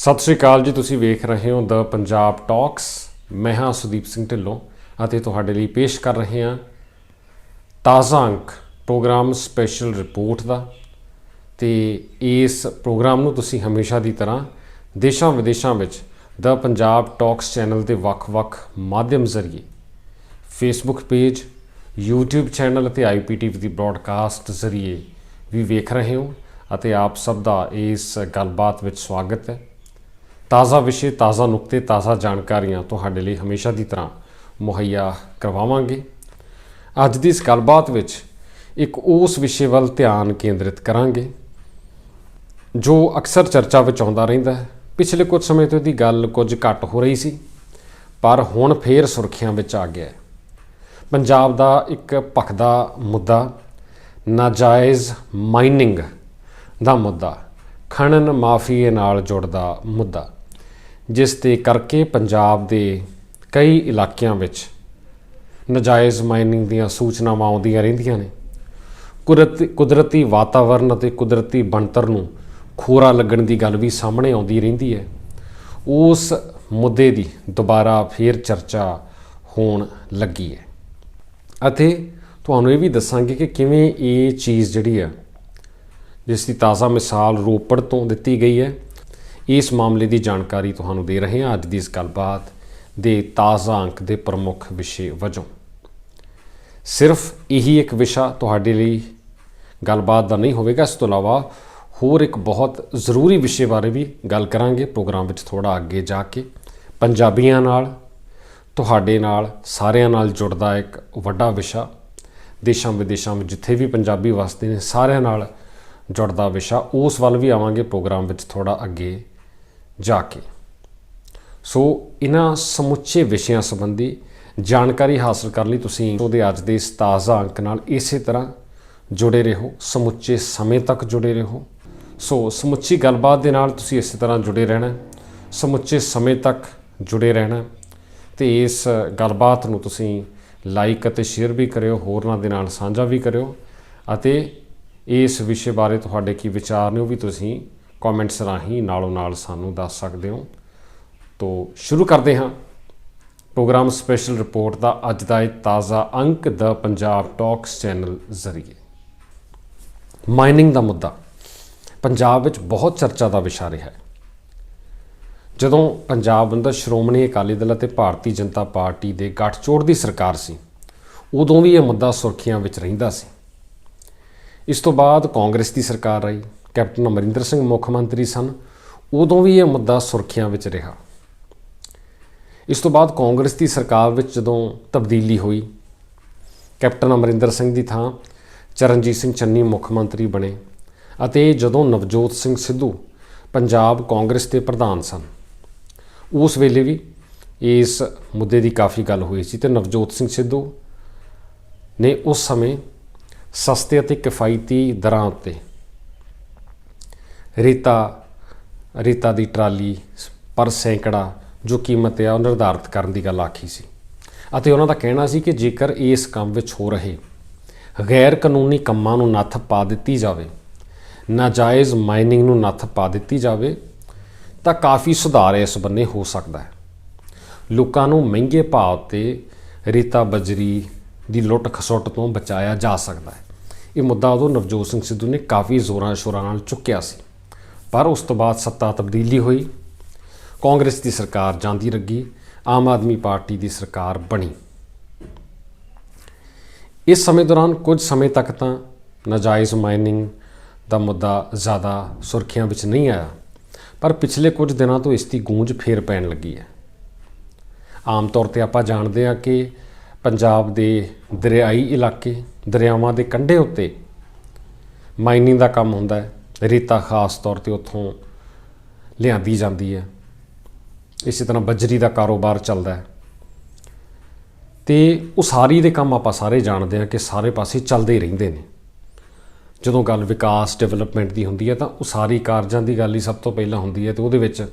ਸਤਿ ਸ਼੍ਰੀ ਅਕਾਲ ਜੀ, ਤੁਸੀਂ ਵੇਖ ਰਹੇ ਹੋ ਦ ਪੰਜਾਬ ਟਾਕਸ। ਮੈਂ ਹਾਂ ਸੁਦੀਪ ਸਿੰਘ ਢਿੱਲੋਂ ਅਤੇ ਤੁਹਾਡੇ ਲਈ ਪੇਸ਼ ਕਰ ਰਹੇ ਹਾਂ ਤਾਜ਼ਾ ਅੰਕ ਪ੍ਰੋਗਰਾਮ ਸਪੈਸ਼ਲ ਰਿਪੋਰਟ ਦਾ। ਤੇ ਇਸ ਪ੍ਰੋਗਰਾਮ ਨੂੰ ਤੁਸੀਂ ਹਮੇਸ਼ਾ ਦੀ ਤਰ੍ਹਾਂ ਦੇਸ਼ਾਂ ਵਿਦੇਸ਼ਾਂ ਵਿੱਚ ਦ ਪੰਜਾਬ ਟਾਕਸ ਚੈਨਲ ਦੇ ਵੱਖ-ਵੱਖ ਮਾਧਿਅਮ ਜ਼ਰੀਏ ਫੇਸਬੁੱਕ ਪੇਜ YouTube ਚੈਨਲ ਅਤੇ IPTV ਦੀ ਬ੍ਰਾਡਕਾਸਟ ਜ਼ਰੀਏ ਵੀ ਵੇਖ ਰਹੇ ਹੋ ਅਤੇ ਆਪ ਸਭ ਦਾ ਇਸ ਗੱਲਬਾਤ ਵਿੱਚ ਸਵਾਗਤ ਹੈ। ਤਾਜ਼ਾ ਵਿਸ਼ੇ, ਤਾਜ਼ਾ ਨੁਕਤੇ, ਤਾਜ਼ਾ ਜਾਣਕਾਰੀਆਂ ਤੁਹਾਡੇ ਲਈ ਹਮੇਸ਼ਾ ਦੀ ਤਰ੍ਹਾਂ ਮੁਹੱਈਆ ਕਰਵਾਵਾਂਗੇ। ਅੱਜ ਦੀ ਇਸ ਗੱਲਬਾਤ ਵਿੱਚ ਇੱਕ ਉਸ ਵਿਸ਼ੇ ਵੱਲ ਧਿਆਨ ਕੇਂਦਰਿਤ ਕਰਾਂਗੇ, ਜੋ ਅਕਸਰ ਚਰਚਾ ਵਿੱਚ ਆਉਂਦਾ ਰਹਿੰਦਾ ਹੈ। ਪਿਛਲੇ ਕੁਝ ਸਮੇਂ ਤੋਂ ਇਹਦੀ ਗੱਲ ਕੁਝ ਘੱਟ ਹੋ ਰਹੀ ਸੀ, ਪਰ ਹੁਣ ਫੇਰ ਸੁਰਖੀਆਂ ਵਿੱਚ ਆ ਗਿਆ ਹੈ। ਪੰਜਾਬ ਦਾ ਇੱਕ ਭਖਦਾ ਮੁੱਦਾ, ਨਾਜਾਇਜ਼ ਮਾਈਨਿੰਗ ਦਾ ਮੁੱਦਾ, ਖਣਨ ਮਾਫੀਏ ਨਾਲ ਜੁੜਦਾ ਮੁੱਦਾ। ਜਿਸ ਦੇ ਕਰਕੇ ਪੰਜਾਬ ਦੇ ਕਈ ਇਲਾਕਿਆਂ ਵਿੱਚ ਨਜਾਇਜ਼ ਮਾਈਨਿੰਗ ਦੀਆਂ ਸੂਚਨਾਵਾਂ ਆਉਂਦੀਆਂ ਰਹਿੰਦੀਆਂ ਨੇ। ਕੁਦਰਤੀ ਕੁਦਰਤੀ ਵਾਤਾਵਰਣ ਅਤੇ ਕੁਦਰਤੀ ਬਣਤਰ ਨੂੰ ਖੋਰਾ ਲੱਗਣ ਦੀ ਗੱਲ ਵੀ ਸਾਹਮਣੇ ਆਉਂਦੀ ਰਹਿੰਦੀ ਹੈ। ਉਸ ਮੁੱਦੇ ਦੀ ਦੁਬਾਰਾ ਫੇਰ ਚਰਚਾ ਹੋਣ ਲੱਗੀ ਹੈ। ਅਤੇ ਤੁਹਾਨੂੰ ਇਹ ਵੀ ਦੱਸਾਂਗੇ ਕਿ ਕਿਵੇਂ ਇਹ ਚੀਜ਼ ਜਿਹੜੀ ਆ ਜਿਸ ਦੀ ਤਾਜ਼ਾ ਮਿਸਾਲ ਰੋਪੜ ਤੋਂ ਦਿੱਤੀ ਗਈ ਹੈ ਇਸ ਮਾਮਲੇ ਦੀ ਜਾਣਕਾਰੀ ਤੁਹਾਨੂੰ ਦੇ ਰਹੇ ਹਾਂ ਅੱਜ ਦੀ ਇਸ ਗੱਲਬਾਤ ਦੇ ਤਾਜ਼ਾ ਅੰਕ ਦੇ ਪ੍ਰਮੁੱਖ ਵਿਸ਼ੇ ਵਜੋਂ। ਸਿਰਫ ਇਹੀ ਇੱਕ ਵਿਸ਼ਾ ਤੁਹਾਡੇ ਲਈ ਗੱਲਬਾਤ ਦਾ ਨਹੀਂ ਹੋਵੇਗਾ, ਇਸ ਤੋਂ ਇਲਾਵਾ ਹੋਰ ਇੱਕ ਬਹੁਤ ਜ਼ਰੂਰੀ ਵਿਸ਼ੇ ਬਾਰੇ ਵੀ ਗੱਲ ਕਰਾਂਗੇ ਪ੍ਰੋਗਰਾਮ ਵਿੱਚ ਥੋੜਾ ਅੱਗੇ ਜਾ ਕੇ। ਪੰਜਾਬੀਆਂ ਨਾਲ, ਤੁਹਾਡੇ ਨਾਲ, ਸਾਰਿਆਂ ਨਾਲ ਜੁੜਦਾ ਇੱਕ ਵੱਡਾ ਵਿਸ਼ਾ, ਦੇਸ਼ਾਂ ਵਿਦੇਸ਼ਾਂ ਵਿੱਚ ਜਿੱਥੇ ਵੀ ਪੰਜਾਬੀ ਵਸਦੇ ਨੇ, ਸਾਰਿਆਂ ਨਾਲ ਜੁੜਦਾ ਵਿਸ਼ਾ, ਉਸ ਵੱਲ ਵੀ ਆਵਾਂਗੇ ਪ੍ਰੋਗਰਾਮ ਵਿੱਚ ਥੋੜਾ ਅੱਗੇ ਜਾ ਕੇ। ਸੋ ਇਹਨਾਂ ਸਮੁੱਚੇ ਵਿਸ਼ਿਆਂ ਸੰਬੰਧੀ ਜਾਣਕਾਰੀ ਹਾਸਲ ਕਰਨ ਲਈ ਤੁਸੀਂ ਉਹਦੇ ਅੱਜ ਦੇ ਇਸ ਤਾਜ਼ਾ ਅੰਕ ਨਾਲ ਇਸੇ ਤਰ੍ਹਾਂ ਜੁੜੇ ਰਹੋ, ਸਮੁੱਚੇ ਸਮੇਂ ਤੱਕ ਜੁੜੇ ਰਹੋ। ਸੋ ਸਮੁੱਚੀ ਗੱਲਬਾਤ ਦੇ ਨਾਲ ਤੁਸੀਂ ਇਸੇ ਤਰ੍ਹਾਂ ਜੁੜੇ ਰਹਿਣਾ, ਸਮੁੱਚੇ ਸਮੇਂ ਤੱਕ ਜੁੜੇ ਰਹਿਣਾ ਤੇ ਇਸ ਗੱਲਬਾਤ ਨੂੰ ਤੁਸੀਂ ਲਾਈਕ ਅਤੇ ਸ਼ੇਅਰ ਵੀ ਕਰਿਓ, ਹੋਰਨਾਂ ਦੇ ਨਾਲ ਸਾਂਝਾ ਵੀ ਕਰਿਓ ਅਤੇ ਇਸ ਵਿਸ਼ੇ ਬਾਰੇ ਤੁਹਾਡੇ ਕੀ ਵਿਚਾਰ ਨੇ ਉਹ ਵੀ ਤੁਸੀਂ ਕਮੈਂਟਸ ਰਾਹੀਂ ਨਾਲੋਂ ਨਾਲ ਸਾਨੂੰ ਦੱਸ ਸਕਦੇ ਹੋ। ਤੋਂ ਸ਼ੁਰੂ ਕਰਦੇ ਹਾਂ। ਪ੍ਰੋਗਰਾਮ ਸਪੈਸ਼ਲ ਰਿਪੋਰਟ ਦਾ ਅੱਜ ਦਾ ਇਹ ਤਾਜ਼ਾ ਅੰਕ ਦਾ ਪੰਜਾਬ ਟਾਕਸ ਚੈਨਲ ਜ਼ਰੀਏ। ਮਾਈਨਿੰਗ ਦਾ ਮੁੱਦਾ। ਪੰਜਾਬ ਵਿੱਚ ਬਹੁਤ ਚਰਚਾ ਦਾ ਵਿਸ਼ਾ ਰਿਹਾ ਹੈ। ਜਦੋਂ ਪੰਜਾਬ ਅੰਦਰ ਸ਼੍ਰੋਮਣੀ ਅਕਾਲੀ ਦਲ ਅਤੇ ਭਾਰਤੀ ਜਨਤਾ ਪਾਰਟੀ ਦੇ ਗੱਠਜੋੜ ਦੀ ਸਰਕਾਰ ਸੀ, ਉਦੋਂ ਵੀ ਇਹ ਮੁੱਦਾ ਸੁਰਖੀਆਂ ਵਿੱਚ ਰਹਿੰਦਾ ਸੀ। ਇਸ ਤੋਂ ਬਾਅਦ ਕਾਂਗਰਸ ਦੀ ਸਰਕਾਰ ਆਈ। ਕੈਪਟਨ ਅਮਰਿੰਦਰ ਸਿੰਘ ਮੁੱਖ ਮੰਤਰੀ ਸਨ, ਉਦੋਂ ਵੀ ਇਹ ਮੁੱਦਾ ਸੁਰਖੀਆਂ ਵਿੱਚ ਰਿਹਾ। ਇਸ ਤੋਂ ਬਾਅਦ ਕਾਂਗਰਸ ਦੀ ਸਰਕਾਰ ਵਿੱਚ ਜਦੋਂ ਤਬਦੀਲੀ ਹੋਈ, ਕੈਪਟਨ ਅਮਰਿੰਦਰ ਸਿੰਘ ਦੀ ਥਾਂ ਚਰਨਜੀਤ ਸਿੰਘ ਚੰਨੀ ਮੁੱਖ ਮੰਤਰੀ ਬਣੇ ਅਤੇ ਜਦੋਂ ਨਵਜੋਤ ਸਿੰਘ ਸਿੱਧੂ ਪੰਜਾਬ ਕਾਂਗਰਸ ਦੇ ਪ੍ਰਧਾਨ ਸਨ, ਉਸ ਵੇਲੇ ਵੀ ਇਸ ਮੁੱਦੇ ਦੀ ਕਾਫੀ ਗੱਲ ਹੋਈ ਸੀ ਤੇ ਨਵਜੋਤ ਸਿੰਘ ਸਿੱਧੂ ਨੇ ਉਸ ਸਮੇਂ ਸਸਤੇ ਅਤੇ ਕਿਫਾਇਤੀ ਦਰਾਂ ਉੱਤੇ ਰੇਤਾ ਰੇਤਾ ਦੀ ਟਰਾਲੀ, ਪਰ ਸੈਂਕੜਾ ਜੋ ਕੀਮਤ ਹੈ ਉਹ ਨਿਰਧਾਰਤ ਕਰਨ ਦੀ ਗੱਲ ਆਖੀ ਸੀ। ਅਤੇ ਉਹਨਾਂ ਦਾ ਕਹਿਣਾ ਸੀ ਕਿ ਜੇਕਰ ਇਸ ਕੰਮ ਵਿੱਚ ਹੋ ਰਹੇ ਗੈਰ ਕਾਨੂੰਨੀ ਕੰਮਾਂ ਨੂੰ ਨੱਥ ਪਾ ਦਿੱਤੀ ਜਾਵੇ, ਨਾਜਾਇਜ਼ ਮਾਈਨਿੰਗ ਨੂੰ ਨੱਥ ਪਾ ਦਿੱਤੀ ਜਾਵੇ, ਤਾਂ ਕਾਫੀ ਸੁਧਾਰ ਇਸ ਬੰਨੇ ਹੋ ਸਕਦਾ ਹੈ। ਲੋਕਾਂ ਨੂੰ ਮਹਿੰਗੇ ਭਾਅ ਤੇ ਰੇਤਾ ਬਜਰੀ ਦੀ ਲੁੱਟ ਖਸੁੱਟ ਤੋਂ ਬਚਾਇਆ ਜਾ ਸਕਦਾ ਹੈ। ਇਹ ਮੁੱਦਾ ਉਦੋਂ ਨਵਜੋਤ ਸਿੰਘ ਸਿੱਧੂ ਨੇ ਕਾਫੀ ਜ਼ੋਰਾਂ ਸ਼ੋਰਾਂ ਨਾਲ ਚੁੱਕਿਆ ਸੀ। ਪਰ ਉਸ ਤੋਂ ਬਾਅਦ ਸੱਤਾ ਤਬਦੀਲੀ ਹੋਈ। ਕਾਂਗਰਸ ਦੀ ਸਰਕਾਰ ਜਾਂਦੀ ਰੱਗੀ, ਆਮ ਆਦਮੀ ਪਾਰਟੀ ਦੀ ਸਰਕਾਰ ਬਣੀ। ਇਸ ਸਮੇਂ ਦੌਰਾਨ ਕੁਝ ਸਮੇਂ ਤੱਕ ਤਾਂ ਨਾਜਾਇਜ਼ ਮਾਈਨਿੰਗ ਦਾ ਮੁੱਦਾ ਜ਼ਿਆਦਾ ਸੁਰਖੀਆਂ ਵਿੱਚ ਨਹੀਂ ਆਇਆ, ਪਰ ਪਿਛਲੇ ਕੁਝ ਦਿਨਾਂ ਤੋਂ ਇਸ ਦੀ ਗੂੰਜ ਫੇਰ ਪੈਣ ਲੱਗੀ ਹੈ। ਆਮ ਤੌਰ ਤੇ ਆਪਾਂ ਜਾਣਦੇ ਹਾਂ ਕਿ ਪੰਜਾਬ ਦੇ ਦਰਿਆਈ ਇਲਾਕੇ, ਦਰਿਆਵਾਂ ਦੇ ਕੰਢੇ ਉੱਤੇ ਮਾਈਨਿੰਗ ਦਾ ਕੰਮ ਹੁੰਦਾ ਹੈ। ਰੇਤਾ ਖਾਸ ਤੌਰ ਤੇ ਉੱਥੋਂ ਲਿਆਂਦੀ ਜਾਂਦੀ ਹੈ। ਇਸੇ ਤਰ੍ਹਾਂ ਬਜਰੀ ਦਾ ਕਾਰੋਬਾਰ ਚੱਲਦਾ ਹੈ। ਤੇ ਉਸਾਰੀ ਦੇ ਕੰਮ ਆਪਾਂ ਸਾਰੇ ਜਾਣਦੇ ਹਾਂ ਕਿ ਸਾਰੇ ਪਾਸੇ ਚੱਲਦੇ ਹੀ ਰਹਿੰਦੇ ਨੇ। ਜਦੋਂ ਗੱਲ ਵਿਕਾਸ, ਡਿਵੈਲਪਮੈਂਟ ਦੀ ਹੁੰਦੀ ਹੈ ਤਾਂ ਉਸਾਰੀ ਕਾਰਜਾਂ ਦੀ ਗੱਲ ਹੀ ਸਭ ਤੋਂ ਪਹਿਲਾਂ ਹੁੰਦੀ ਹੈ ਤੇ ਉਹਦੇ ਵਿੱਚ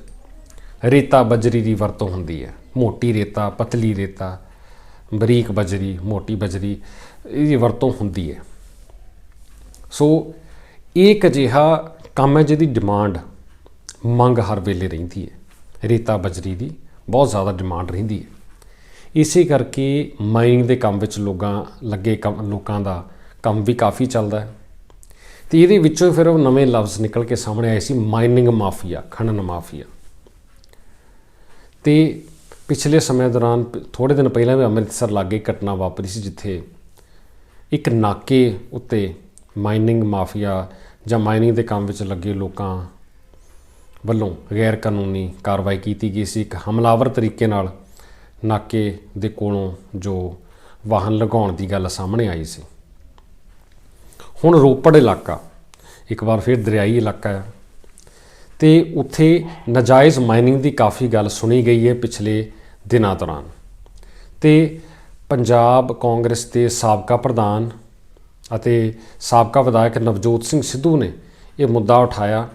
ਰੇਤਾ ਬਜਰੀ ਦੀ ਵਰਤੋਂ ਹੁੰਦੀ ਹੈ। ਮੋਟੀ ਰੇਤਾ, ਪਤਲੀ ਰੇਤਾ, ਬਰੀਕ ਬਜਰੀ, ਮੋਟੀ ਬਜਰੀ, ਇਹਦੀ ਵਰਤੋਂ ਹੁੰਦੀ ਹੈ। ਸੋ ਇਹ ਇੱਕ ਅਜਿਹਾ ਕੰਮ ਹੈ ਜਿਹਦੀ ਡਿਮਾਂਡ ਮੰਗ ਹਰ ਵੇਲੇ ਰਹਿੰਦੀ ਹੈ। ਰੇਤਾ ਬਜਰੀ ਦੀ ਬਹੁਤ ਜ਼ਿਆਦਾ ਡਿਮਾਂਡ ਰਹਿੰਦੀ ਹੈ। ਇਸੇ ਕਰਕੇ ਮਾਈਨਿੰਗ ਦੇ ਕੰਮ ਵਿੱਚ ਲੋਕਾਂ, ਲੱਗੇ ਕੰਮ, ਲੋਕਾਂ ਦਾ ਕੰਮ ਵੀ ਕਾਫੀ ਚੱਲਦਾ ਹੈ। ਤੇ ਇਹਦੇ ਵਿੱਚੋਂ ਫਿਰ ਉਹ ਨਵੇਂ ਲਫ਼ਜ਼ ਨਿਕਲ ਕੇ ਸਾਹਮਣੇ ਆਏ ਸੀ ਮਾਈਨਿੰਗ ਮਾਫੀਆ ਖਣਨ ਮਾਫੀਆ ਤੇ ਪਿਛਲੇ ਸਮੇਂ ਦੌਰਾਨ ਥੋੜੇ ਦਿਨ ਪਹਿਲਾਂ ਵੀ ਅੰਮ੍ਰਿਤਸਰ ਲਾਗੇ ਘਟਨਾ ਵਾਪਰੀ ਸੀ, ਜਿੱਥੇ ਇੱਕ ਨਾਕੇ ਉੱਤੇ ਮਾਈਨਿੰਗ ਮਾਫੀਆ ਜਾਂ ਮਾਈਨਿੰਗ ਦੇ ਕੰਮ ਵਿੱਚ ਲੱਗੇ ਲੋਕਾਂ ਵੱਲੋਂ ਗੈਰ ਕਾਨੂੰਨੀ ਕਾਰਵਾਈ ਕੀਤੀ ਗਈ ਸੀ। ਇੱਕ ਹਮਲਾਵਰ ਤਰੀਕੇ ਨਾਲ ਨਾਕੇ ਦੇ ਕੋਲੋਂ ਜੋ ਵਾਹਨ ਲਗਾਉਣ ਦੀ ਗੱਲ ਸਾਹਮਣੇ ਆਈ ਸੀ। ਹੁਣ ਰੋਪੜ ਇਲਾਕਾ, ਇੱਕ ਵਾਰ ਫਿਰ ਦਰਿਆਈ ਇਲਾਕਾ ਹੈ ਤੇ ਉੱਥੇ ਨਜਾਇਜ਼ ਮਾਈਨਿੰਗ ਦੀ ਕਾਫੀ ਗੱਲ ਸੁਣੀ ਗਈ ਹੈ ਪਿਛਲੇ ਦਿਨਾਂ ਦੌਰਾਨ। ਤੇ ਪੰਜਾਬ ਕਾਂਗਰਸ ਦੇ ਸਾਬਕਾ ਪ੍ਰਧਾਨ ਅਤੇ ਸਾਬਕਾ ਵਿਧਾਇਕ ਨਵਜੋਤ ਸਿੰਘ ਸਿੱਧੂ ਨੇ ਇਹ ਮੁੱਦਾ ਉਠਾਇਆ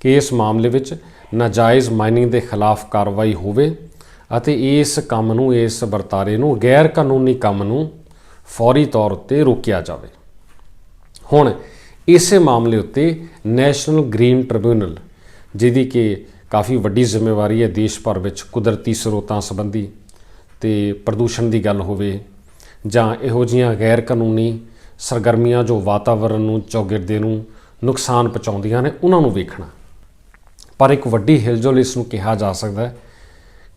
ਕਿ ਇਸ ਮਾਮਲੇ ਵਿੱਚ ਨਾਜਾਇਜ਼ ਮਾਈਨਿੰਗ ਦੇ ਖਿਲਾਫ ਕਾਰਵਾਈ ਹੋਵੇ ਅਤੇ ਇਸ ਕੰਮ ਨੂੰ, ਇਸ ਵਰਤਾਰੇ ਨੂੰ ਗੈਰ ਕਾਨੂੰਨੀ ਕੰਮ ਨੂੰ ਫੌਰੀ ਤੌਰ ਉੱਤੇ ਰੋਕਿਆ ਜਾਵੇ। ਹੁਣ ਇਸੇ ਮਾਮਲੇ ਉੱਤੇ ਨੈਸ਼ਨਲ ਗ੍ਰੀਨ ਟ੍ਰਿਬਿਊਨਲ, ਜਿਹਦੀ ਕਿ ਕਾਫੀ ਵੱਡੀ ਜ਼ਿੰਮੇਵਾਰੀ ਹੈ ਦੇਸ਼ ਭਰ ਵਿੱਚ ਕੁਦਰਤੀ ਸਰੋਤਾਂ ਸੰਬੰਧੀ ਤੇ ਪ੍ਰਦੂਸ਼ਣ ਦੀ ਗੱਲ ਹੋਵੇ ਜਾਂ ਇਹੋ ਜੀਆਂ ਗੈਰ ਕਾਨੂੰਨੀ ਸਰਗਰਮੀਆਂ ਜੋ ਵਾਤਾਵਰਣ ਨੂੰ, ਚੌਗਿਰਦੇ ਨੂੰ ਨੁਕਸਾਨ ਪਹੁੰਚਾਉਂਦੀਆਂ ਨੇ, ਉਹਨਾਂ ਨੂੰ ਵੇਖਣਾ। ਪਰ ਇੱਕ ਵੱਡੀ ਹਿਲਜੁਲ ਇਸ ਨੂੰ ਕਿਹਾ ਜਾ ਸਕਦਾ ਹੈ